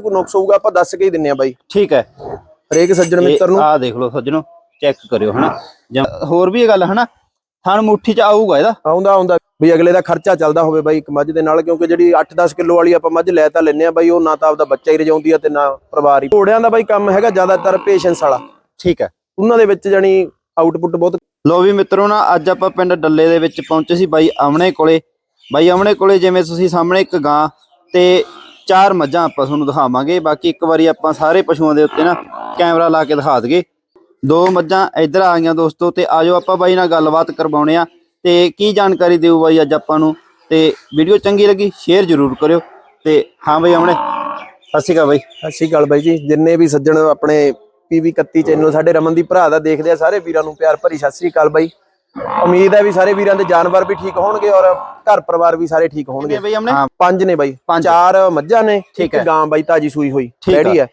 ਕੋਈ ਨੁਕਸ ਹੋਊਗਾ ਆਪਾਂ ਦੱਸ ਕੇ ਹੀ ਦਿੰਨੇ ਆ ਬਾਈ। ਠੀਕ ਹੈ। ਹਰੇਕ ਸੱਜਣ ਮਿੱਤਰ ਨੂੰ। ਆ ਦੇਖ ਲਓ ਸੱਜਣੋ ਚੈੱਕ ਕਰਿਓ ਹਨਾ। ਜਾਂ ਹੋਰ ਵੀ ਇਹ ਗੱਲ ਹਨਾ। ਥਣ ਮੁੱਠੀ ਚ ਆਊਗਾ ਇਹਦਾ। ਆਉਂਦਾ ਆਉਂਦਾ। ਵੀ ਅਗਲੇ ਦਾ ਖਰਚਾ ਚੱਲਦਾ ਹੋਵੇ ਬਾਈ ਇੱਕ ਮੱਝ ਦੇ ਨਾਲ ਕਿਉਂਕਿ ਜਿਹੜੀ 8-10 ਕਿਲੋ ਵਾਲੀ ਆਪਾਂ ਮੱਝ ਲੈ ਤਾਂ ਲੈਨੇ ਆ ਬਾਈ ਉਹ ਨਾ ਤਾਂ ਆਪਦਾ ਬੱਚਾ ਹੀ ਰਜਾਉਂਦੀ ਆ ਤੇ ਨਾ ਪਰਿਵਾਰ ਹੀ। ਘੋੜਿਆਂ ਦਾ ਬਾਈ ਕੰਮ ਹੈਗਾ ਜ਼ਿਆਦਾਤਰ ਪੇਸ਼ੈਂਸ ਵਾਲਾ। ਠੀਕ ਹੈ। ਉਹਨਾਂ ਦੇ ਵਿੱਚ ਜਾਨੀ ਆਊਟਪੁੱਟ ਬਹੁਤ ਲੋ ਵੀ ਮਿੱਤਰੋ ਨਾ ਅੱਜ ਆਪਾਂ ਪਿੰਡ ਡੱਲੇ ਦੇ ਵਿੱਚ ਪਹੁੰਚੇ ਸੀ ਬਾਈ ਆਮਣੇ ਕੋਲੇ। ਬਾਈ ਆਮਣੇ ਕੋਲੇ ਜਿਵੇਂ ਤੁਸੀਂ ਸਾਹਮਣੇ ਇੱਕ ਗਾਂ ਤੇ ਚਾਰ ਮੱਝਾਂ ਆਪਾਂ ਤੁਹਾਨੂੰ ਦਿਖਾਵਾਂਗੇ। ਬਾਕੀ ਇੱਕ ਵਾਰੀ ਆਪਾਂ ਸਾਰੇ ਪਸ਼ੂਆਂ ਦੇ ਉੱਤੇ ਨਾ ਕੈਮਰਾ ਲਾ ਕੇ ਦਿਖਾ ਦਈਏ। ਦੋ ਮੱਝਾਂ ਇੱਧਰ ਆ ਗਈਆਂ ਦੋਸਤੋ ਤੇ ਆਜੋ ਆਪਾਂ ਬਾਈ ਨਾਲ ਗੱਲਬਾਤ ਕਰਵਾਉਣੇ ਆ। ਤੇ ਕੀ ਜਾਣਕਾਰੀ ਦਿਓ ਬਾਈ ਅੱਜ ਆਪਾਂ ਨੂੰ? ਤੇ ਵੀਡੀਓ ਚੰਗੀ ਲੱਗੀ ਸ਼ੇਅਰ ਜ਼ਰੂਰ ਕਰਿਓ। ਤੇ ਹਾਂ ਬਾਈ ਆਮਣੇ, ਸਤਿ ਸ਼੍ਰੀ ਅਕਾਲ ਬਾਈ। ਸਤਿ ਸ਼੍ਰੀ ਅਕਾਲ ਬਾਈ ਜੀ। ਜਿੰਨੇ ਵੀ ਸੱਜਣ ਆਪਣੇ ਪੀਵੀ 31 ਚੈਨਲ ਸਾਡੇ ਰਮਨਦੀਪ ਭਰਾ ਦਾ ਦੇਖਦੇ ਆ, ਸਾਰੇ ਵੀਰਾਂ ਨੂੰ ਪਿਆਰ ਭਰੀ ਸਤਿ ਸ਼੍ਰੀ ਅਕਾਲ ਬਾਈ। ਉਮੀਦ ਹੈ ਵੀ ਸਾਰੇ ਵੀਰਾਂ ਦੇ ਜਾਨਵਰ ਵੀ ਠੀਕ ਹੋਣਗੇ ਔਰ ਘਰ ਪਰਿਵਾਰ ਵੀ ਸਾਰੇ ਠੀਕ ਹੋਣਗੇ। ਬਾਈ ਪੰਜ ਨੇ ਬਾਈ। ਚਾਰ ਮੱਝਾਂ ਨੇ ਇੱਕ। ਗਾਂ ਬਾਈ ਤਾਜੀ ਸੂਈ ਹੋਈ। ਠੀਕ ਡੈਡੀ ਹੈ?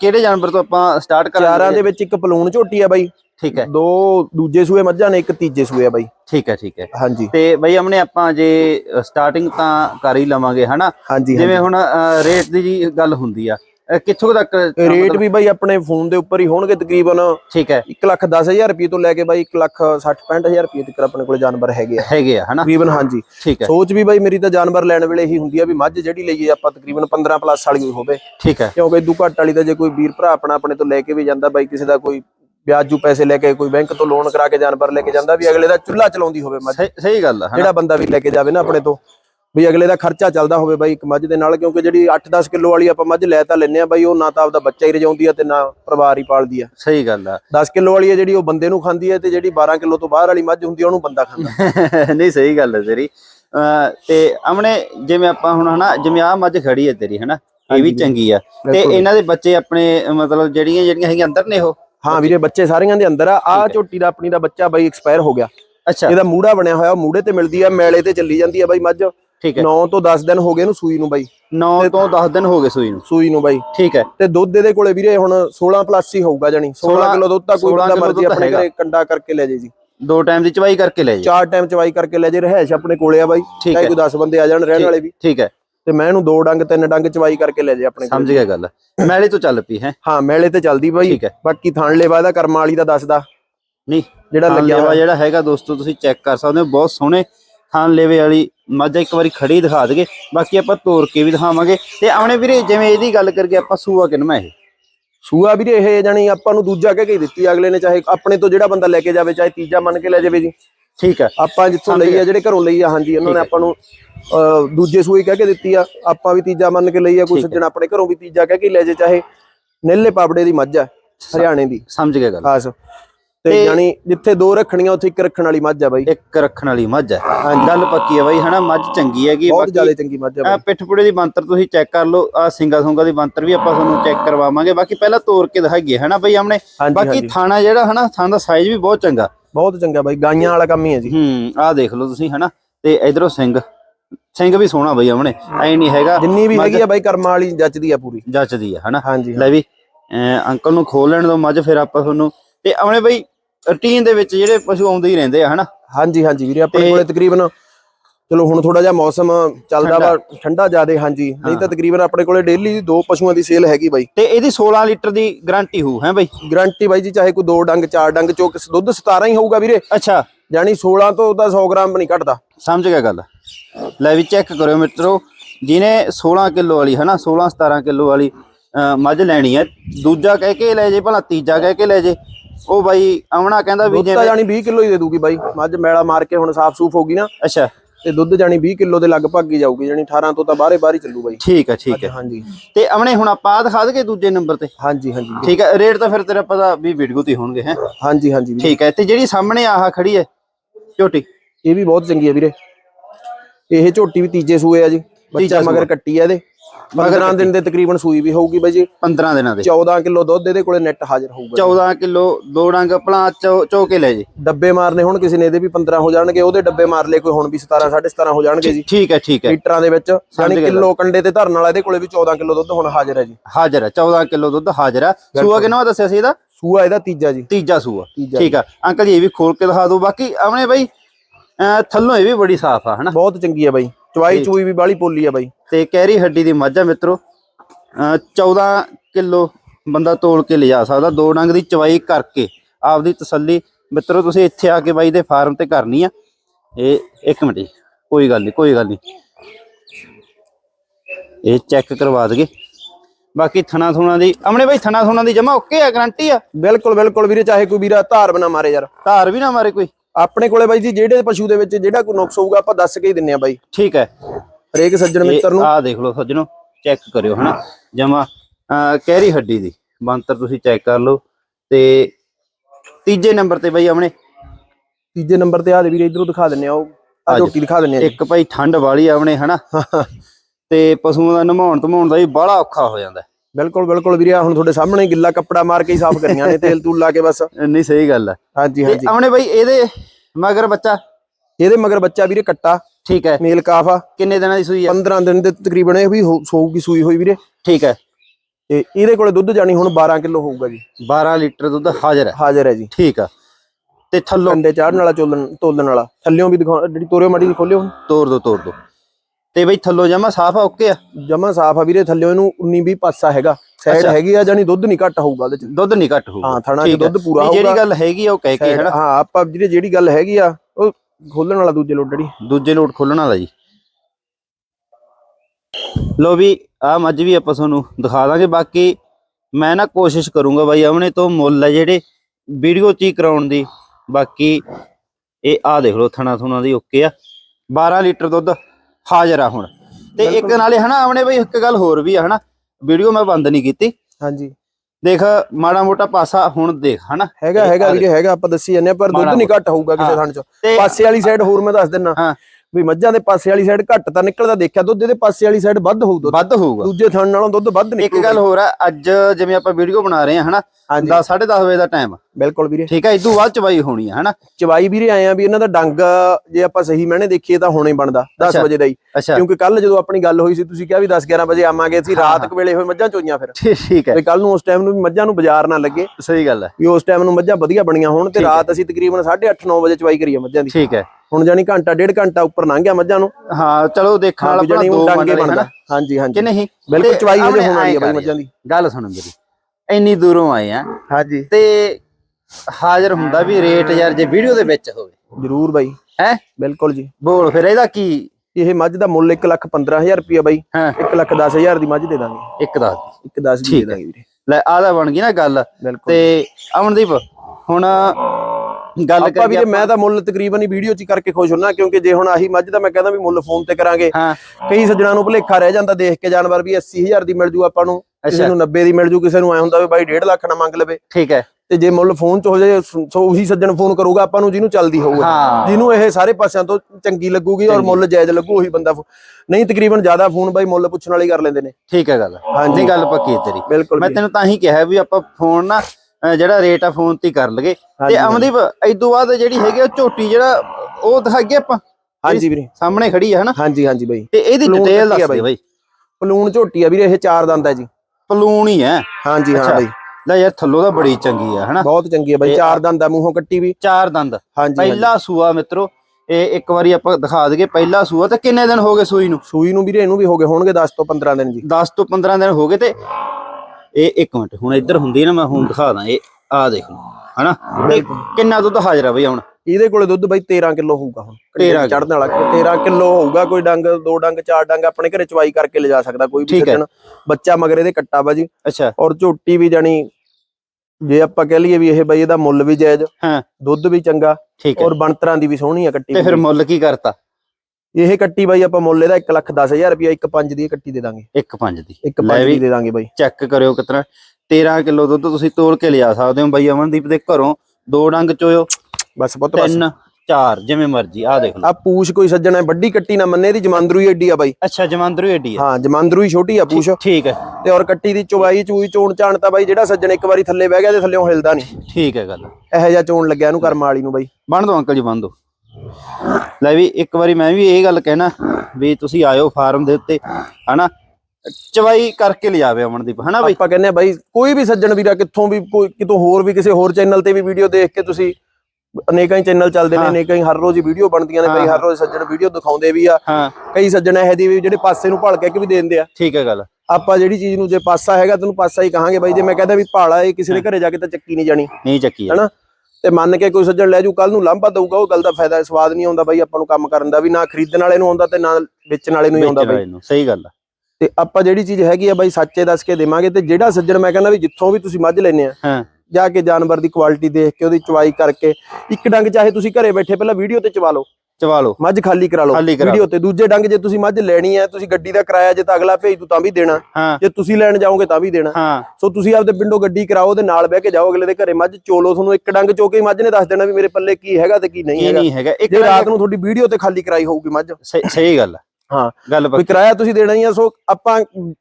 ਕਿਹੜੇ ਜਾਨਵਰ ਤੋਂ ਆਪਾਂ ਸਟਾਰਟ ਕਰਾਂਗੇ? ਚਾਰਾਂ ਦੇ ਵਿੱਚ ਇੱਕ ਪਲੂਣ ਝੋਟੀ ਆ ਬਾਈ। ਠੀਕ ਹੈ। ਦੋ ਦੂਜੇ ਸੂਏ ਮੱਝਾਂ ਨੇ ਇੱਕ ਤੀਜੇ ਸੂਏ ਆ ਬਾਈ। ਠੀਕ ਹੈ ਠੀਕ ਹੈ। ਹਾਂਜੀ। ਤੇ ਬਈ ਹਮਨੇ ਆਪਾਂ ਜੇ ਸਟਾਰਟਿੰਗ ਤਾਂ ਕਰ ਹੀ ਲਵਾਂਗੇ ਹਨਾ? ਜਿਵੇਂ ਹੁਣ ਰੇਟ ਦੀ ਜੀ ਗੱਲ ਹੁੰਦੀ ਆ ਕਿੱਥੋਂ ਤੱਕ ਰੇਟ ਵੀ ਬਾਈ ਆਪਣੇ ਫੋਨ ਦੇ ਉੱਪਰ ਹੀ ਹੋਣਗੇ ਤਕਰੀਬਨ ਠੀਕ ਹੈ। 1 ਲੱਖ 10000 ਰੁਪਏ ਤੋਂ ਲੈ ਕੇ ਬਾਈ 1 ਲੱਖ 60 65000 ਰੁਪਏ ਤੱਕ ਆਪਣੇ ਕੋਲੇ ਜਾਨਵਰ ਹੈਗੇ ਆ। ਹੈਗੇ ਆ ਹਨਾ? ਤਕਰੀਬਨ ਹਾਂਜੀ। ਠੀਕ ਹੈ। ਸੋਚ ਵੀ ਬਾਈ ਮੇਰੀ ਤਾਂ ਜਾਨਵਰ ਲੈਣ ਵੇਲੇ ਹੀ ਹੁੰਦੀ ਆ ਵੀ ਮੱਝ ਜਿਹੜੀ ਲਈਏ ਆਪਾਂ ਤਕਰੀਬਨ 15 ਪਲੱਸ ਵਾਲੀ ਹੋਵੇ। ਠੀਕ ਹੈ। ਕਿਉਂਕਿ ਇਦੂ ਘੱਟ ਵਾਲੀ ਤਾਂ ਜੇ ਕੋਈ ਵੀਰ ਭਰਾ ਆਪਣਾ ਆਪਣੇ ਤੋਂ ਲੈ ਕੇ ਵੀ ਜਾਂਦਾ ਬਾਈ ਕਿਸੇ ਦਾ ਕੋਈ ਵਿਆਜੂ ਪੈਸੇ ਲੈ ਕੇ ਕੋਈ ਬੈਂਕ ਤੋਂ ਲੋਨ ਕਰਾ ਕੇ ਜਾਨਵਰ ਲੈ ਕੇ ਜਾਂਦਾ ਵੀ ਅਗਲੇ ਦਾ ਚੁੱਲ੍ਹਾ ਚਲਾਉਂਦੀ ਹੋਵੇ ਮੱਝ। ਸਹੀ ਗੱਲ ਆ ਜਿਹੜਾ ਬੰਦਾ ਵੀ ਲੈ ਕੇ ਜਾਵੇ ਨਾ ਆਪਣੇ ਤੋਂ। ਵੀ ਅਗਲੇ ਦਾ ਖਰਚਾ ਚੱਲਦਾ ਹੋਵੇ ਬਾਈ ਇੱਕ ਮੱਝ ਦੇ ਨਾਲ ਕਿਉਂਕਿ ਜਿਹੜੀ 8-10 ਕਿਲੋ ਵਾਲੀ ਆਪਾਂ ਮੱਝ ਲੈ ਤਾਂ ਲੈਨੇ ਆ ਬਾਈ ਉਹ ਨਾ ਤਾਂ ਆਪਦਾ ਬੱਚਾ ਹੀ ਰਜਾਉਂਦੀ ਆ ਤੇ ਨਾ ਪਰਿਵਾਰ ਹੀ ਪਾਲਦੀ ਆ। ਸਹੀ ਗੱਲ ਆ। 10 ਕਿਲੋ ਵਾਲੀ ਆ ਜਿਹੜੀ ਉਹ ਬੰਦੇ ਨੂੰ ਖਾਂਦੀ ਹੈ ਤੇ ਜਿਹੜੀ 12 ਕਿਲੋ ਤੋਂ ਬਾਹਰ ਵਾਲੀ ਮੱਝ ਹੁੰਦੀ ਆ ਉਹਨੂੰ ਬੰਦਾ ਖਾਂਦਾ। ਨਹੀਂ ਸਹੀ ਗੱਲ ਹੈ ਤੇਰੀ। ਤੇ ਹਮਨੇ ਜਿਵੇਂ ਆਪਾਂ ਹੁਣ ਹਨਾ ਜਿਵੇਂ ਆ ਮੱਝ ਖੜੀ ਹੈ ਤੇਰੀ ਹਨਾ ਇਹ ਵੀ। ਚੰਗੀ ਆ। ਤੇ। ਇਹਨਾਂ ਦੇ ਬੱਚੇ ਆਪਣੇ ਮਤਲਬ ਜਿਹੜੀਆਂ ਜਿਹੜੀਆਂ ਹੈਗੀਆਂ ਅੰਦਰ ਨੇ ਉਹ? ਹਾਂ ਵੀਰੇ ਬੱਚੇ ਸਾਰਿਆਂ ਦੇ ਅੰਦਰ ਆ। ਆ ਝੋਟੀ ਦਾ ਆਪਣੀ ਦਾ ਬੱਚਾ ਬਾਈ ਐਕਸਪਾਇਰ ਹੋ ਗਿਆ। ਅੱਛਾ। ਇਹਦਾ ਮੂੜਾ ਬਣਿਆ ਹੋਇਆ ਉਹ ਮੂੜੇ ਤੇ ਮਿਲਦੀ ਆ ਮੈਲੇ ਤੇ ਚੱਲੀ ਜਾਂਦੀ ਆ ਬਾਈ ਮੱਝ। ਠੀਕ ਹੈ। 9 ਤੋਂ 10 ਦਿਨ ਹੋ ਗਏ ਇਹਨੂੰ ਸੂਈ ਨੂੰ ਬਾਈ। 9 ਤੋਂ 10 ਦਿਨ ਹੋ ਗਏ ਸੂਈ ਨੂੰ। ਸੂਈ ਨੂੰ ਬਾਈ। ਠੀਕ ਹੈ। ਤੇ ਦੁੱਧ ਇਹਦੇ ਕੋਲੇ ਵੀਰੇ ਹੁਣ 16 ਪਲੱਸ ਹੀ ਹੋਊਗਾ ਜਾਨੀ 16 ਕਿਲੋ ਦੁੱਧ ਤਾਂ ਕੋਈ ਬੰਦਾ ਮਰਜ਼ੀ ਆਪਣੇ ਘਰੇ ਕੰਡਾ ਕਰਕੇ ਲੈ ਜੇ ਜੀ। ਦੋ ਟਾਈਮ ਦੀ ਚਵਾਈ ਕਰਕੇ ਲੈ ਜੇ ਚਾਰ ਟਾਈਮ ਚਵਾਈ ਕਰਕੇ ਲੈ ਜੇ ਰਹਿਸ਼ ਆਪਣੇ ਕੋਲੇ ਆ ਬਾਈ। ਚਾਹੇ ਕੋਈ 10 ਬੰਦੇ ਆ ਜਾਣ ਰਹਿਣ ਵਾਲੇ ਵੀ। ਠੀਕ ਹੈ। ਤੇ ਮੈਂ ਇਹਨੂੰ ਦੋ ਡੰਗ ਤਿੰਨ ਡੰਗ ਚਵਾਈ ਕਰਕੇ ਲੈ ਜੇ ਆਪਣੇ ਸਮਝ ਗਿਆ ਗੱਲ। ਮੈਲੇ ਤੋਂ ਚੱਲ ਪਈ ਹੈ। ਹਾਂ ਮੈਲੇ ਤੇ ਚੱਲਦੀ ਬਾਈ। ਠੀਕ ਹੈ। ਬਾਕੀ ਥਾਣ ਲੇਵਾ ਦਾ ਕਰਮ ਦਾ ਦੱਸਦਾ। ਨਹੀਂ ਜਿਹੜਾ ਲੱਗਿਆ ਹੋਇਆ। ਜਿਹੜਾ ਹੈਗਾ ਦੋਸਤੋ ਤੁਸੀਂ ਚੈੱਕ ਕਰ ਸਕਦੇ ਹੋ। ਬਹੁਤ ਸੋਹਣੇ ਥਾਨ ਲੇਵੇ ਵਾਲੀ ਮੱਝ ਇੱਕ ਵਾਰੀ ਖੜੀ ਦਿਖਾ ਦਗੇ ਬਾਕੀ ਆਪਾਂ ਤੋੜ ਕੇ ਵੀ ਦਿਖਾਵਾਂਗੇ। ਤੇ ਆਉਣੇ ਵੀਰੇ ਜਿਵੇਂ ਇਹਦੀ ਗੱਲ ਕਰਕੇ ਆਪਾਂ ਸੂਆ ਕਿਨਮਾ ਇਹ? ਸੂਆ ਵੀਰੇ ਇਹ ਜਾਨੀ ਆਪਾਂ ਨੂੰ ਦੂਜਾ ਕਹਿ ਕੇ ਹੀ ਦਿੱਤੀ ਅਗਲੇ ਨੇ ਚਾਹੇ ਆਪਣੇ ਤੋਂ ਜਿਹੜਾ ਬੰਦਾ ਲੈ ਕੇ ਜਾਵੇ ਚਾਹੇ ਤੀਜਾ ਮੰਨ ਕੇ ਲੈ ਜਾਵੇ ਜੀ। ਠੀਕ ਹੈ ਆਪਾਂ ਜਿੱਥੋਂ ਲਈ ਆ ਜਿਹੜੇ ਘਰੋਂ ਲਈ ਆ ਹਾਂਜੀ ਉਹਨਾਂ ਨੇ ਆਪਾਂ ਨੂੰ ਦੂਜੇ ਸੂਏ ਕਹਿ ਕੇ ਦਿੱਤੀ ਆ ਆਪਾਂ ਵੀ ਤੀਜਾ ਮੰਨ ਕੇ ਲਈ ਆ ਕੋਈ ਹੈ। ਸੱਜਣ ਆਪਣੇ ਘਰੋਂ ਵੀ ਤੀਜਾ ਕਹਿ ਕੇ ਲੈ ਜੇ ਚਾਹੇ ਨੀਲੇ ਪਾਪੜੇ ਦੀ ਮੱਝ ਆ ਹਰਿਆਣੇ ਦੀ। ਸਮਝ ਗਿਆ ਗੱਲ। ਖਾਸ ਤੇ ਜਾਨੀ ਜਿੱਥੇ ਦੋ ਰੱਖਣੀਆਂ ਉੱਥੇ ਇੱਕ ਰੱਖਣ ਵਾਲੀ ਮੱਝ ਆ ਬਾਈ। ਇੱਕ ਰੱਖਣ ਵਾਲੀ ਮੱਝ ਹੈ ਗੱਲ ਪੱਕੀ ਹੈ ਬਾਈ ਹਨਾ? ਮੱਝ ਚੰਗੀ ਹੈਗੀ ਬਹੁਤ ਜ਼ਿਆਦਾ ਚੰਗੀ ਮੱਝ ਆ ਆਹ ਬਾਈ ਪਿੱਠਪੁੜੇ ਦੀ ਬੰਤਰ ਤੁਸੀਂ ਚੈੱਕ ਕਰ ਲਓ ਆ ਸਿੰਗਾ ਸੁੰਗਾ ਦੀ ਬੰਤਰ ਵੀ ਆਪਾਂ ਤੁਹਾਨੂੰ ਚੈੱਕ ਕਰਵਾਵਾਂਗੇ। ਬਾਕੀ ਪਹਿਲਾਂ ਤੋੜ ਕੇ ਦਿਖਾਈਏ ਹਨਾ ਬਈ ਹਾਂਜੀ ਬਾਕੀ ਥਾਣਾ ਜਿਹੜਾ ਹਨਾ ਥਾਂ ਦਾ ਸਾਈਜ਼ ਵੀ ਬਹੁਤ ਚੰਗਾ। ਬਹੁਤ ਚੰਗਾ ਬਾਈ ਗਾਈਆਂ ਵਾਲਾ ਕੰਮ ਹੀ ਹੈ ਜੀ। ਹੂੰ ਆਹ ਦੇਖ ਲਓ ਤੁਸੀਂ ਹਨਾ? ਤੇ ਇਧਰੋਂ ਸਿੰਘ ਸਿੰਘ ਵੀ ਸੋਹਣਾ ਬਈ ਆਮਣੇ ਐ ਨਹੀਂ ਹੈਗਾ। ਜਿੰਨੀ ਵੀ ਹੈਗੀ ਆ ਬਾਈ ਕਰਮਾਂ ਵਾਲੀ ਜੱਚਦੀ ਆ ਪੂਰੀ। ਜੱਚਦੀ ਆ ਹਨਾ? ਹਾਂਜੀ ਹਾਂ। ਲੈ ਵੀ ਅੰਕਲ ਨੂੰ ਖੋਲ ਲੈਣ ਦੋ ਮੱਝ ਫਿਰ ਆਪਾਂ ਤੁਹਾਨੂੰ। ਤੇ ਆਉਣੇ ਬਈ ਰੂਟੀਨ ਦੇ ਵਿੱਚ ਜਿਹੜੇ ਪਸ਼ੂ ਆਉਂਦੇ ਹੀ ਰਹਿੰਦੇ ਆ ਹਨਾ? ਹਾਂਜੀ ਹਾਂਜੀ ਵੀਰੇ ਆਪਣੇ ਕੋਲੇ ਤਕਰੀਬਨ ਚਲੋ ਹੁਣ ਥੋੜਾ ਜਿਹਾ ਮੌਸਮ ਚੱਲਦਾ ਵਾ ਠੰਡਾ। ਜ਼ਿਆਦੇ ਹਾਂਜੀ। ਨਹੀਂ ਤਾਂ ਤਕਰੀਬਨ ਆਪਣੇ ਕੋਲੇ ਡੇਲੀ ਦੋ ਪਸ਼ੂਆਂ ਦੀ ਸੇਲ ਹੈਗੀ ਬਾਈ। ਤੇ ਇਹਦੀ 16 ਲੀਟਰ ਦੀ ਗਾਰੰਟੀ ਹੋਊ ਹੈ ਬਈ? ਗਰੰਟੀ ਬਾਈ ਜੀ ਚਾਹੇ ਕੋਈ ਦੋ ਡੰਗ ਚਾਰ ਡੰਗ ਚੋਂ ਕਿਸ ਦੁੱਧ 17 ਹੀ ਹੋਊਗਾ ਵੀਰੇ। ਅੱਛਾ। ਯਾਨੀ 16 ਤੋਂ ਤਾਂ 100 ਗ੍ਰਾਮ ਨਹੀਂ ਘਟਦਾ। ਸਮਝ ਗਿਆ ਗੱਲ। ਲੈ ਵੀ ਚੈੱਕ ਕਰਿਓ ਮਿੱਤਰੋ ਜਿਹਨੇ 16 ਕਿਲੋ ਵਾਲੀ ਹਨਾ 16 17 ਕਿਲੋ ਵਾਲੀ ਮੱਝ ਲੈਣੀ ਹੈ ਦੂਜਾ ਕਹਿ ਕੇ ਲੈ ਜੇ ਭਲਾ ਤੀਜਾ ਕਹਿ ਕੇ ਲੈ ਜੇ। ਉਹ ਬਾਈ ਆਉਣਾ ਕਹਿੰਦਾ ਵੀ ਜਿਵੇਂ ਜਾਨੀ 20 ਕਿਲੋ ਹੀ ਦੇ ਦੂਗੀ ਬਾਈ। ਮੱਝ ਮੈਲਾ ਮਾਰ ਕੇ ਹੁਣ ਸਾਫ਼ ਸੂਫ ਹੋਗੀ ਨਾ। ਅੱਛਾ। ਤੇ ਦੁੱਧ ਜਾਨੀ 20 ਕਿਲੋ ਦੇ ਲਗਭਗ ਹੀ ਜਾਊਗੀ ਜਾਨੀ 18 ਤੋਂ ਤਾਂ ਬਾਹਰੇ ਬਾਹਰ ਹੀ ਚੱਲੂ ਬਾਈ। ਠੀਕ ਹੈ ਠੀਕ ਹੈ ਹਾਂਜੀ। ਤੇ ਆਮਣੇ ਹੁਣ ਆਪਾਂ ਦਿਖਾ ਦਈਏ ਦੂਜੇ ਨੰਬਰ ਤੇ। ਹਾਂਜੀ ਹਾਂਜੀ। ਠੀਕ ਹੈ ਰੇਟ ਤਾਂ ਫਿਰ ਤੇਰਾ ਪਤਾ ਵੀ ਵੀਡੀਓ ਤੇ ਹੋਣਗੇ ਹੈ। ਹਾਂਜੀ ਹਾਂਜੀ। ਠੀਕ ਹੈ ਤੇ ਜਿਹੜੀ ਸਾਹਮਣੇ ਆਹ ਖੜੀ ਹੈ ਝੋਟੀ। ਇਹ ਵੀ ਬਹੁਤ ਚੰਗੀ ਹੈ ਵੀਰੇ। ਇਹ ਝੋਟੀ ਵੀ ਤੀਜੇ ਸੂਏ ਆ ਜੀ ਬੱਚਾ। ਮਗਰ ਕੱਟੀ ਆ ਇਹਦੇ। 15 ਦਿਨ ਦੇ ਤਕਰੀਬਨ ਸੂਈ ਵੀ ਹੋਊਗੀ ਬਾਈ ਜੀ। 15 ਦਿਨਾਂ ਦੇ। 14 ਕਿਲੋ ਦੁੱਧ ਇਹਦੇ ਕੋਲੇ ਨੈਟ ਹਾਜ਼ਰ ਹੋਊਗਾ 14 ਕਿਲੋ ਦੋ ਡੰਗ ਆਪਣਾ ਚੋ ਕੇ ਲੈ ਜੇ। ਡੱਬੇ ਮਾਰਨੇ ਹੁਣ ਕਿਸੇ ਨੇ ਇਹਦੇ ਵੀ 15 ਹੋ ਜਾਣਗੇ ਉਹਦੇ ਡੱਬੇ ਮਾਰ ਲਏ ਕੋਈ ਹੁਣ ਵੀ 17 17.5 ਹੋ ਜਾਣਗੇ ਜੀ। ਠੀਕ ਹੈ ਠੀਕ ਹੈ। ਲੀਟਰਾਂ ਦੇ ਵਿੱਚ ਯਾਨੀ ਕਿਲੋ ਕੰਡੇ ਤੇ ਧਰਨ ਵਾਲਾ ਇਹਦੇ ਕੋਲੇ ਵੀ 14 ਕਿਲੋ ਦੁੱਧ ਹੁਣ ਹਾਜ਼ਰ ਹੈ ਜੀ। ਹਾਜ਼ਰ ਹੈ 14 ਕਿਲੋ ਦੁੱਧ ਹਾਜ਼ਰ ਹੈ। ਸੂਆ ਕਿੰਨਾ ਦੱਸਿਆ ਸੀ ਇਹਦਾ? ਸੂਆ ਇਹਦਾ ਤੀਜਾ ਜੀ। ਤੀਜਾ ਸੂਆ। ਠੀਕ ਆ ਅੰਕਲ ਜੀ ਇਹ ਵੀ ਖੋਲ ਕੇ ਦਿਖਾ ਦਿਓ। ਬਾਕੀ ਆਵਣੇ ਬਾਈ ਥੱਲੋਂ ਇਹ ਵੀ ਬੜੀ ਸਾਫ਼ ਆ ਹਨਾ? ਬਹੁਤ ਚੰਗੀ ਹੈ ਬਾਈ। ਚਵਾਈ ਚੂਈ ਵੀ ਬਾਲੀ ਪੋਲੀ ਆ ਬਾਈ। ਤੇ ਕੈਰੀ ਹੱਡੀ ਦੀ ਮੱਝ ਆ ਮਿੱਤਰੋ। ਅਹ 14 ਕਿਲੋ ਬੰਦਾ ਤੋਲ ਕੇ ਲਿਜਾ ਸਕਦਾ ਦੋ ਡੰਗ ਦੀ ਚਵਾਈ ਕਰਕੇ। ਆਪਦੀ ਤਸੱਲੀ ਮਿੱਤਰੋ ਤੁਸੀਂ ਇੱਥੇ ਆ ਕੇ ਬਾਈ ਦੇ ਫਾਰਮ ਤੇ ਕਰਨੀ ਆ। ਇਹ ਇੱਕ ਮਿੰਟ ਜੀ ਕੋਈ ਗੱਲ ਨਹੀਂ ਕੋਈ ਗੱਲ ਨਹੀਂ ਇਹ ਚੈੱਕ ਕਰਵਾ ਦਗੇ ਬਾਕੀ ਥਣਾ ਥੁਣਾ ਦੀ ਅਮਨੇ ਬਾਈ ਥਣਾ ਥੁਣਾ ਦੀ ਜਮਾ ਓਕੇ ਆ ਗਾਰੰਟੀ ਆ? ਬਿਲਕੁਲ ਬਿਲਕੁਲ ਵੀਰੇ ਚਾਹੇ ਕੋਈ ਵੀਰਾ ਧਾਰ ਬਣਾ ਮਾਰੇ ਯਾਰ। ਧਾਰ ਵੀ ਨਾ ਮਾਰੇ ਕੋਈ। ਆਪਣੇ ਕੋਲੇ ਬਾਈ ਜੀ ਜਿਹੜੇ ਪਸ਼ੂ ਦੇ ਵਿੱਚ ਜਿਹੜਾ ਕੋਈ ਨੁਕਸ ਹੋਊਗਾ ਆਪਾਂ ਦੱਸ ਕੇ ਹੀ ਦਿੰਨੇ ਆ ਬਾਈ। ਠੀਕ ਹੈ। ਹਰੇਕ ਸੱਜਣ ਮਿੱਤਰ ਨੂੰ। ਆ ਦੇਖ ਲਓ ਸੱਜਣੋ ਚੈੱਕ ਕਰਿਓ ਹਨਾ? ਜਮਾ ਕੈਰੀ ਹੱਡੀ ਦੀ। ਬੰਤਰ ਤੁਸੀਂ ਚੈੱਕ ਕਰ ਲਓ। ਤੇ ਤੀਜੇ ਨੰਬਰ ਤੇ ਬਈ ਆਪਣੇ। ਤੀਜੇ ਨੰਬਰ ਤੇ ਆ ਦੇ ਵੀਰੇ ਇਧਰੋਂ ਦਿਖਾ ਦਿੰਨੇ ਆ ਉਹ। ਆ ਝੋਟੀ ਦਿਖਾ ਦਿੰਨੇ ਆ। ਇੱਕ ਭਾਈ ਠੰਡ ਵਾਲੀ ਆਪਣੇ ਹਨਾ? ਤੇ ਪਸ਼ੂਆਂ ਦਾ ਨਮਾਉਣ ਧਮਾਉਣ ਦਾ ਵੀ ਬੜਾ ਔਖਾ ਹੋ ਜਾਂਦਾ। ਬਿਲਕੁਲ ਬਿਲਕੁਲ ਵੀਰੇ ਹੁਣ ਤੁਹਾਡੇ ਸਾਹਮਣੇ ਗਿੱਲਾ ਕੱਪੜਾ ਮਾਰ ਕੇ ਹੀ ਸਾਫ਼ ਕਰੀਆਂ ਨੇ ਤੇਲ ਤੂਲ ਲਾ ਕੇ ਬਸ। ਇੰਨੀ ਸਹੀ ਗੱਲ ਹੈ ਹਾਂਜੀ ਹਾਂਜੀ। ਆਪਣੇ ਬਈ ਇਹਦੇ ਮਗਰ ਬੱਚਾ? ਇਹਦੇ ਮਗਰ ਬੱਚਾ ਵੀਰੇ ਕੱਟਾ। ਠੀਕ ਹੈ। ਮੇਲ ਕਾਫ ਆ। ਕਿੰਨੇ ਦਿਨਾਂ ਦੀ ਸੂਈ ਹੈ 15 ਦਿਨ ਦੇ ਤਕਰੀਬਨ ਇਹ ਵੀ ਸੋਊਗੀ ਸੂਈ ਹੋਈ ਵੀਰੇ। ਠੀਕ ਹੈ। ਤੇ ਇਹਦੇ ਕੋਲੇ ਦੁੱਧ ਜਾਣੀ ਹੁਣ 12 ਕਿਲੋ ਹੋਊਗਾ ਜੀ। 12 ਲੀਟਰ ਦੁੱਧ ਹਾਜ਼ਰ ਹੈ। ਹਾਜ਼ਰ ਹੈ ਜੀ। ਠੀਕ ਆ। ਤੇ ਥੱਲੋਂ? ਕੰਡੇ ਚਾੜਨ ਵਾਲਾ ਚੋਲਣ ਤੋਲਣ ਵਾਲਾ। ਥੱਲਿਓਂ ਵੀ ਦਿਖਾ ਜਿਹੜੀ ਤੋਰਿਓ ਮਾੜੀ ਖੋਲਿਓ। ਤੋੜ ਦੋ ਤੋੜ ਦੋ। ਤੇ ਬਈ ਥੱਲੋਂ ਜਮਾ ਸਾਫ਼ ਆ ਓਕੇ ਆ? ਜਮਾ ਸਾਫ਼ ਆ ਵੀਰੇ ਥੱਲਿਓਂ ਇਹਨੂੰ 19 20 ਪਾਸਾ ਹੈਗਾ। ਸਾਈਡ। ਹੈਗੀ ਆ ਜਾਨੀ ਦੁੱਧ ਨਹੀਂ ਘੱਟ ਹੋਊਗਾ ਉਹਦੇ ਚ। ਦੁੱਧ ਨਹੀਂ ਘੱਟ ਹੋਊਗਾ। ਹਾਂ ਥਣਾ ਚ। ਦੁੱਧ ਪੂਰਾ ਵੀ ਜਿਹੜੀ ਹੋਊਗਾ। ਗੱਲ ਹੈਗੀ ਆ ਉਹ ਕਹਿ ਕੇ ਹਨਾ। ਹਾਂ ਆਪਾਂ ਜਿਹੜੀ ਜਿਹੜੀ ਗੱਲ ਹੈਗੀ ਆ ਉਹ ਖੋਲਣ ਵਾਲਾ ਦੂਜੇ ਲੋਡੜੀ ਦੂਜੇ ਲੋਟ ਖੋਲਣ ਵਾਲਾ ਜੀ। ਲੋ ਵੀ ਆ ਮੱਝ ਵੀ ਆਪਾਂ ਤੁਹਾਨੂੰ ਦਿਖਾ ਦਾਂਗੇ। ਬਾਕੀ ਮੈਂ ਨਾ ਕੋਸ਼ਿਸ਼ ਕਰੂੰਗਾ ਬਾਈ ਆਮਣੇ ਤੋਂ ਮੁੱਲ ਆ ਜਿਹੜੇ ਵੀਡੀਓ ਚ ਹੀ ਕਰਾਉਣ ਦੀ। ਬਾਕੀ ਇਹ ਆ ਦੇਖ ਲਓ ਥਣਾ ਥੁਣਾ ਦੀ ਓਕੇ ਆ? 12 ਲੀਟਰ ਦੁੱਧ। ਹਾਜ਼ਰ ਆ ਹੁਣ। ਤੇ ਇੱਕ। ਨਾਲੇ ਹਨਾ ਆਮਣੇ ਬਈ ਇੱਕ ਗੱਲ ਹੋਰ ਵੀ ਆ ਹਨਾ ਵੀਡੀਓ ਮੈਂ ਬੰਦ ਨਹੀਂ ਕੀਤੀ। ਹਾਂਜੀ। ਦੇਖ ਮਾੜਾ ਮੋਟਾ ਪਾਸਾ ਹੁਣ ਦੇਖ ਹਨਾ। ਹੈਗਾ ਹੈਗਾ ਵੀਰੇ ਹੈਗਾ ਆਪਾਂ ਦੱਸੀ ਜਾਂਦੇ ਆ ਪਰ ਦੁੱਧ ਨਹੀਂ ਘੱਟ ਹੋਊਗਾ ਕਿਸੇ। ਥਣ ਚ। ਪਾਸੇ ਵਾਲੀ ਸਾਈਡ ਹੋਰ ਮੈਂ ਦੱਸ ਦਿੰਨਾ ਹਾਂ। ਵੀ ਮੱਝਾਂ ਦੇ ਪਾਸੇ ਵਾਲੀ ਸਾਈਡ ਘੱਟ ਤਾਂ ਨਿਕਲਦਾ ਦੇਖਿਆ ਦੁੱਧ ਇਹਦੇ ਪਾਸੇ ਵਾਲੀ ਸਾਈਡ ਵੱਧ ਹੋਊ ਦੁੱਧ। ਵੱਧ ਹੋਊਗਾ। ਦੂਜੇ ਥਣ ਨਾਲੋਂ ਦੁੱਧ ਵੱਧ ਇੱਕ ਨਿਕਲੂਗਾ ਗੱਲ ਹੋਰ ਆ ਅੱਜ ਜਿਵੇਂ ਆਪਾਂ ਵੀਡੀਓ ਬਣਾ ਰਹੇ ਆ ਹਨਾ ਹਾਂਜੀ। 10 10:30 ਵਜੇ ਦਾ ਟਾਈਮ ਬਿਲਕੁਲ ਵੀਰੇ। ਠੀਕ ਹੈ ਇਦੋਂ ਬਾਅਦ ਚਵਾਈ ਹੋਣੀ ਆ ਹਨਾ। ਚਵਾਈ ਵੀਰੇ ਆਏ ਆ ਵੀ ਇਹਨਾਂ ਦਾ ਡੰਗ ਜੇ ਆਪਾਂ ਸਹੀ ਮੈਨੇ ਦੇਖੀਏ ਤਾਂ ਹੁਣੇ ਬਣਦਾ 10 ਅੱਛਾ। ਵਜੇ ਦਾ ਹੀ। ਕਿਉਂਕਿ ਕੱਲ ਜਦੋਂ ਆਪਣੀ ਗੱਲ ਹੋਈ ਸੀ ਤੁਸੀਂ ਕਿਹਾ ਵੀ 10 11 ਵਜੇ ਆਵਾਂਗੇ ਅਸੀਂ ਰਾਤ ਵੇਲੇ ਹੋਏ ਮੱਝਾਂ ਚੋਈਆਂ ਫਿਰ। ਠੀਕ ਹੈ ਤੇ ਕੱਲ ਨੂੰ ਉਸ ਟਾਈਮ ਨੂੰ ਵੀ ਮੱਝਾਂ ਨੂੰ ਬਾਜ਼ਾਰ ਨਾ ਲੱਗੇ। ਸਹੀ ਗੱਲ ਹੈ ਵੀ ਉਸ ਟਾਈਮ ਨੂੰ ਮੱਝਾਂ ਵਧੀਆ ਬਣੀਆਂ ਹੋਣ ਤੇ। ਰਾਤ ਅਸੀਂ ਤਕਰੀਬਨ 8:30 9 ਵਜੇ ਚਵਾਈ ਕਰੀਏ ਮੱਝਾਂ ਦੀ। ਠੀਕ ਹੈ ਹੁਣ ਜਾਨੀ ਘੰਟਾ ਡੇਢ ਘੰਟਾ ਉੱਪਰ ਲੰਘ ਗਿਆ ਮੱਝਾਂ ਨੂੰ। ਹਾਂ ਚਲੋ ਦੇਖਣ ਵਾਲਾ ਆਪਣਾ ਦੋ ਮੰਨ ਬਣਦਾ। ਹਨਾ ਹਾਂਜੀ ਹਾਂਜੀ। ਕਿ ਨਹੀਂ? ਬਿਲਕੁਲ ਚਵਾਈ ਆਪਣੇ ਹੋਣ ਵਾਲੀ ਹੈ ਬਾਈ ਮੱਝਾਂ ਦੀ। ਗੱਲ ਸੁਣੋ ਮੇਰੀ ਇੰਨੀ ਦੂਰੋਂ ਆਏ ਆ। ਹਾਂਜੀ। ਤੇ ਹਾਜ਼ਰ ਹੁੰਦਾ ਵੀ ਰੇਟ ਯਾਰ ਜੇ ਵੀਡੀਓ ਦੇ ਵਿੱਚ ਹੋਵੇ। ਜ਼ਰੂਰ ਬਾਈ। ਹੈ? ਬਿਲਕੁਲ ਜੀ। ਬੋਲ ਫਿਰ ਇਹਦਾ ਕੀ? ਇਹ ਮੱਝ ਦਾ ਮੁੱਲ 1 ਲੱਖ 15000 ਰੁਪਇਆ ਬਾਈ। ਹਾਂ। 1 ਲੱਖ 10000 ਦੀ ਮੱਝ ਦੇ ਦਾਂਗੇ। ਇੱਕ ਦੱਸ ਦੀ। 1 10 ਦੀ ਦਾਂਗੇ ਵੀਰੇ। ਲੈ ਆਦਾ ਬਣ ਗਈ ਨਾ ਗੱਲ। ਤੇ ਅਮਨਦੀਪ ਹੁਣ ਗੱਲ ਆਪਾਂ ਵੀਰੇ ਮੈਂ ਤਾਂ ਮੁੱਲ ਤਕਰੀਬਨ ਹੀ ਵੀਡੀਓ 'ਚ ਕਰਕੇ ਖੁਸ਼ ਹੁੰਨਾ ਕਿਉਂਕਿ ਜੇ ਹੁਣ ਆਹੀ ਮੱਝ ਦਾ ਮੈਂ ਕਹਿੰਦਾ ਵੀ ਮੁੱਲ ਫੋਨ ਤੇ ਕਰਾਂਗੇ ਕਈ ਸੱਜਣਾ ਨੂੰ ਭੁਲੇਖਾ ਰਹਿ ਜਾਂਦਾ ਦੇਖ ਕੇ ਜਾਨਵਰ ਵੀ 80000 ਦੀ ਮਿਲ ਜੂ ਆਪਾਂ ਨੂੰ ਕਿਸੇ। ਨੂੰ 90 ਦੀ ਮਿਲ ਜੂ ਕਿਸੇ ਨੂੰ ਐ ਹੁੰਦਾ ਵੀ ਬਾਈ 1.5 ਲੱਖ ਨਾ ਮੰਗ ਲਵੇ ਠੀਕ ਹੈ ਤੇ ਜੇ ਮੁੱਲ ਫੋਨ 'ਚ ਹੋ ਜਾਏ ਸੋ ਉਹੀ ਸੱਜਣ ਫੋਨ ਕਰੂਗਾ ਆਪਾਂ ਨੂੰ ਜਿਹਨੂੰ ਚੱਲਦੀ ਹੋਊਗਾ ਜਿਹਨੂੰ ਇਹ ਸਾਰੇ ਪਾਸਿਆਂ ਤੋਂ ਚੰਗੀ ਲੱਗੂਗੀ ਔਰ। ਮੁੱਲ ਜਾਇਜ਼ ਲੱਗੂ ਉਹੀ ਬੰਦਾ ਨਹੀਂ ਤਕਰੀਬਨ ਜ਼ਿਆਦਾ ਫੋਨ ਬਾਈ ਮੁੱਲ ਪੁੱਛਣ ਵਾਲੀ ਕਰ ਲੈਂਦੇ ਨੇ ਠੀਕ ਹੈ ਗੱਲ ਹਾਂਜੀ। ਗੱਲ ਪੱਕੀ ਹੈ ਤੇਰੀ ਮੈਂ। ਤੈਨੂੰ ਤਾਂ ਹੀ ਕਿਹਾ ਵੀ ਆਪਾਂ ਫੋਨ ਨਾ ਜਿਹੜਾ ਰੇਟ ਆ ਫੋਨ ਤੇ ਕਰ ਲਗੇ ਤੇ ਅਮਨਦੀਪ ਇਦੋਂ ਬਾਅਦ ਜਿਹੜੀ ਹੈਗੀ ਆ ਝੋਟੀ ਜਿਹੜਾ ਉਹ ਦਿਖਾਈਏ ਆਪਾਂ? ਹਾਂਜੀ ਵੀਰੇ। ਸਾਹਮਣੇ ਖੜੀ ਹੈ ਹਨਾ? ਹਾਂਜੀ ਹਾਂਜੀ ਬਾਈ। ਤੇ ਇਹਦੀ ਡਿਟੇਲ ਆ ਦੱਸ ਦੇ ਬਾਈ। ਪਲੂਣ ਝੋਟੀ ਆ ਵੀਰੇ ਇਹ ਚਾਰ ਦੰਦ ਹੈ ਜੀ। ਪਲੂਣ ਹੀ ਹੈ ਹਾਂਜੀ ਹਾਂ। ਬਾਈ। ਲੈ ਯਾਰ ਥੱਲੋਂ ਤਾਂ ਬੜੀ ਚੰਗੀ ਆ ਹਨਾ? ਬਹੁਤ ਚੰਗੀ ਹੈ ਬਾਈ ਚਾਰ ਦੰਦ ਆ ਮੂੰਹੋਂ ਕੱਟੀ ਵੀ। ਚਾਰ ਦੰਦ। ਪਹਿਲਾ ਸੂਆ ਮਿੱਤਰੋ ਇਹ ਇੱਕ ਵਾਰੀ ਆਪਾਂ ਦਿਖਾ ਦਈਏ ਪਹਿਲਾ ਸੂਆ ਤੇ ਕਿੰਨੇ ਦਿਨ ਹੋ ਗਏ ਸੂਈ ਨੂੰ? ਸੂਈ ਨੂੰ ਵੀਰੇ ਇਹਨੂੰ ਵੀ ਹੋ ਗਏ ਹੋਣਗੇ 10 ਤੋਂ 15 ਦਿਨ ਜੀ। 10 ਤੋਂ 15 ਦਿਨ ਹੋ ਗਏ ਤੇ ਇਹ ਇੱਕ ਮਿੰਟ ਹੁਣ ਇੱਧਰ ਹੁੰਦੀ ਨਾ ਮੈਂ ਹੁਣ ਦਿਖਾ ਦਾਂ ਇਹ ਆ ਦੇਖ ਲਓ ਹਨਾ? ਤੇ ਕਿੰਨਾ ਦੁੱਧ ਹਾਜ਼ਰ ਆ ਬਈ ਹੁਣ? ਇਹਦੇ ਕੋਲੇ ਦੁੱਧ ਬਾਈ 13 ਕਿਲੋ ਹੋਊਗਾ ਹੁਣ 13 ਚੜਨ ਵਾਲਾ 13 ਕਿਲੋ ਹੋਊਗਾ ਕੋਈ ਡੰਗ ਦੋ ਡੰਗ ਚਾਰ ਡੰਗ ਆਪਣੇ ਘਰੇ ਚਵਾਈ ਕਰਕੇ ਲਿਜਾ ਸਕਦਾ ਕੋਈ ਵੀ। ਸੱਜਣ ਬੱਚਾ ਮਗਰੇ ਦੇ ਕੱਟਾ ਬਾਜੀ। ਅੱਛਾ। ਔਰ ਝੋਟੀ ਵੀ ਜਾਨੀ ਜੇ ਆਪਾਂ ਕਹਿ ਲਈਏ ਵੀ ਇਹ ਬਾਈ ਇਹਦਾ ਮੁੱਲ ਵੀ ਜਾਇਜ਼ ਹਾਂ। ਦੁੱਧ ਵੀ ਚੰਗਾ ਔਰ ਬਣਤਰਾਂ ਦੀ ਵੀ ਸੋਹਣੀ ਆ ਕੱਟੀ ਤੇ ਫਿਰ। ਮੁੱਲ ਕੀ ਕਰਤਾ? ਇਹ ਕੱਟੀ ਬਾਈ ਆਪਾਂ ਮੁੱਲ ਇਹਦਾ 1 ਲੱਖ 10000 ਰੁਪਇਆ ਇੱਕ ਪੰਜ ਦੀ ਇਹ ਕੱਟੀ ਦੇ ਦਾਂਗੇ। ਇੱਕ ਪੰਜ ਦੀ। ਇੱਕ ਲੈ ਪੰਜ ਵੀ। ਦੀ ਦੇ ਦਾਂਗੇ ਬਾਈ। ਚੈੱਕ ਕਰਿਓ ਕਿਤਨਾ। 13 ਕਿਲੋ ਦੁੱਧ ਤੁਸੀਂ ਤੋਲ ਕੇ ਲਿਆ ਸਕਦੇ ਹੋ ਬਾਈ ਅਮਨਦੀਪ ਦੇ ਘਰੋਂ। ਦੋ ਡੰਗ ਚੋਇਓ। ਬਸ ਪੁੱਤ ਬਸ। ਤਿੰਨ ਚਾਰ ਜਿਵੇਂ ਮਰਜ਼ੀ। ਆ ਦੇਖ ਲਓ। ਆ ਪੂਛ ਕੋਈ ਸੱਜਣਾ ਵੱਡੀ ਕੱਟੀ ਨਾ ਮੰਨੇ ਦੀ ਜਮਾਂਦਰੂ ਹੀ ਐਡੀ ਆ ਬਾਈ। ਅੱਛਾ ਜਮਾਂਦਰੂ ਏਡੀ ਹੈ ਹਾਂ ਜਮਾਂਦਰੂ ਹੀ ਛੋਟੀ ਆ ਪੂਛ। ਠੀਕ ਹੈ। ਤੇ ਔਰ ਕੱਟੀ ਦੀ ਚੁਬਾਈ ਚੂਈ ਚੋਣ ਚਾਣ ਤਾਂ ਬਾਈ ਜਿਹੜਾ ਸੱਜਣ ਇੱਕ ਵਾਰੀ ਥੱਲੇ ਬਹਿ ਗਿਆ ਤੇ ਥੱਲੇੋਂ ਹਿਲਦਾ ਨਹੀਂ। ਠੀਕ ਹੈ ਗੱਲ। ਇਹੋ ਜਿਹਾ ਚੋਣ ਲੱਗਿਆ ਇਹਨੂੰ ਕਰਮ ਵਾਲੀ ਨੂੰ ਬਾਈ। ਬਣ ਦੋ ਅੰਕਲ ਜੀ ਬਣ ਦੋ। ਲੈ ਵੀ ਇੱਕ ਵਾਰੀ ਮੈਂ ਵੀ ਇਹ ਗੱਲ ਕਹਿਣਾ ਵੀ ਤੁਸੀਂ ਆਇਓ ਫਾਰਮ ਦੇ ਉੱਤੇ ਹਨਾ? ਚਵਾਈ ਕਰਕੇ ਲਿਜਾਵੇ ਅਮਨਦੀਪ ਹਨਾ ਬਈ? ਆਪਾਂ ਕਹਿੰਦੇ ਆ ਬਾਈ ਕੋਈ ਵੀ ਸੱਜਣ ਵੀਰਾ ਕਿੱਥੋਂ ਵੀ ਕੋਈ ਕਿਤੋਂ ਹੋਰ ਵੀ ਕਿਸੇ ਹੋਰ ਚੈਨਲ ਤੇ ਵੀ ਵੀਡੀਓ ਦੇਖ ਕੇ ਤੁਸੀਂ ਅਨੇਕਾਂ ਹੀ ਚੈਨਲ ਚੱਲਦੇ ਨੇ। ਅਨੇਕਾਂ ਹੀ ਹਰ ਰੋਜ਼ ਵੀਡੀਓ ਬਣਦੀਆਂ ਨੇ ਕਈ ਹਰ ਰੋਜ਼ ਸੱਜਣ ਵੀਡੀਓ ਦਿਖਾਉਂਦੇ ਵੀ ਆ। ਕਈ ਸੱਜਣ ਇਹ ਦੀ ਵੀ ਜਿਹੜੇ ਪਾਸੇ ਨੂੰ ਭਲ ਕੇ ਕਿ ਵੀ ਦੇ ਦਿੰਦੇ ਆ। ਠੀਕ ਹੈ ਗੱਲ। ਆਪਾਂ ਜਿਹੜੀ ਚੀਜ਼ ਨੂੰ ਜੇ ਪਾਸਾ ਹੈਗਾ ਤੈਨੂੰ ਪਾਸਾ ਹੀ ਕਹਾਂਗੇ ਬਾਈ ਜੇ ਮੈਂ ਕਹਿੰਦਾ ਵੀ ਭਾਲਾ ਇਹ ਕਿਸੇ ਦੇ ਘਰੇ ਜਾ ਕੇ ਤਾਂ ਚੱਕੀ ਨਹੀਂ ਜਾਣੀ। ਨਹੀਂ ਚੱਕੀ ਹੈਨਾ? ਤੇ ਮੰਨ ਕੇ ਕੋਈ ਸੱਜਣ ਲੈ ਜੂ ਕੱਲ ਨੂੰ ਲਾਂਭਾ ਦਊਗਾ ਉਹ ਗੱਲ ਦਾ ਫਾਇਦਾ ਸਵਾਦ ਨਹੀਂ ਆਉਂਦਾ ਬਾਈ ਆਪਾਂ ਨੂੰ ਕੰਮ ਕਰਨ ਦਾ ਵੀ ਨਾ ਖਰੀਦਣ ਵਾਲੇ ਨੂੰ ਆਉਂਦਾ ਤੇ ਨਾ ਵੇਚਣ ਵਾਲੇ ਨੂੰ ਹੀ ਆਉਂਦਾ ਬਾਈ। ਸਹੀ ਗੱਲ ਆ। ਤੇ ਆਪਾਂ ਜਿਹੜੀ ਚੀਜ਼ ਹੈਗੀ ਆ ਬਾਈ ਸੱਚੇ ਦੱਸ ਕੇ ਦੇਵਾਂਗੇ ਤੇ ਜਿਹੜਾ ਸੱਜਣ ਮੈਂ ਕਹਿੰਦਾ ਵੀ ਜਿੱਥੋਂ ਵੀ ਤੁਸੀਂ ਮੱਝ ਲੈਨੇ ਆ ਹਾਂ। ਜਾ ਕੇ ਜਾਨਵਰ ਦੀ ਕੁਆਲਿਟੀ ਦੇਖ ਕੇ ਉਹਦੀ ਚਵਾਈ ਕਰਕੇ ਇੱਕ ਡੰਗ ਚਾਹੇ ਤੁਸੀਂ ਘਰੇ ਬੈਠੇ ਪਹਿਲਾਂ ਵੀਡੀਓ ਤੇ ਚਵਾ ਲਓ। ਚਵਾ ਲਓ। ਮੱਝ ਖਾਲੀ ਕਰਾ ਲਓ। ਵੀਡੀਓ ਤੇ ਦੂਜੇ ਡੰਗ ਜੇ ਤੁਸੀਂ ਮੱਝ ਲੈਣੀ ਹੈ ਤੁਸੀਂ ਗੱਡੀ ਦਾ ਕਿਰਾਇਆ ਜੇ ਤਾਂ ਅਗਲਾ ਭੇਜ ਦੂ ਤਾਂ ਵੀ ਦੇਣਾ। ਹਾਂ। ਜੇ ਤੁਸੀਂ ਲੈਣ ਜਾਓਗੇ ਤਾਂ ਵੀ ਦੇਣਾ। ਹਾਂ। ਸੋ ਤੁਸੀਂ ਆਪਦੇ ਪਿੰਡੋਂ ਗੱਡੀ ਕਰਾਓ ਉਹਦੇ ਨਾਲ ਬਹਿ ਕੇ ਜਾਓ ਅਗਲੇ ਦੇ ਘਰੇ ਮੱਝ ਚੋਲੋ ਤੁਹਾਨੂੰ ਇੱਕ ਡੰਗ ਚੋ ਕੇ ਹੀ ਮੱਝ ਨੇ ਦੱਸ ਦੇਣਾ ਵੀ ਮੇਰੇ ਪੱਲੇ ਕੀ ਹੈਗਾ ਤੇ ਕੀ ਨਹੀਂ ਹੈਗਾ। ਜੇ ਰਾਤ ਨੂੰ ਤੁਹਾਡੀ ਵੀਡੀਓ ਤੇ ਖਾਲੀ ਕਰਾਈ ਹੋਊਗੀ ਮੱਝ। ਸਹੀ- ਗੱਲ ਆ। ਹਾਂ ਗੱਲ ਕੋਈ ਕਿਰਾਇਆ ਤੁਸੀਂ ਦੇਣਾ ਹੀ ਆ ਸੋ ਆਪਾਂ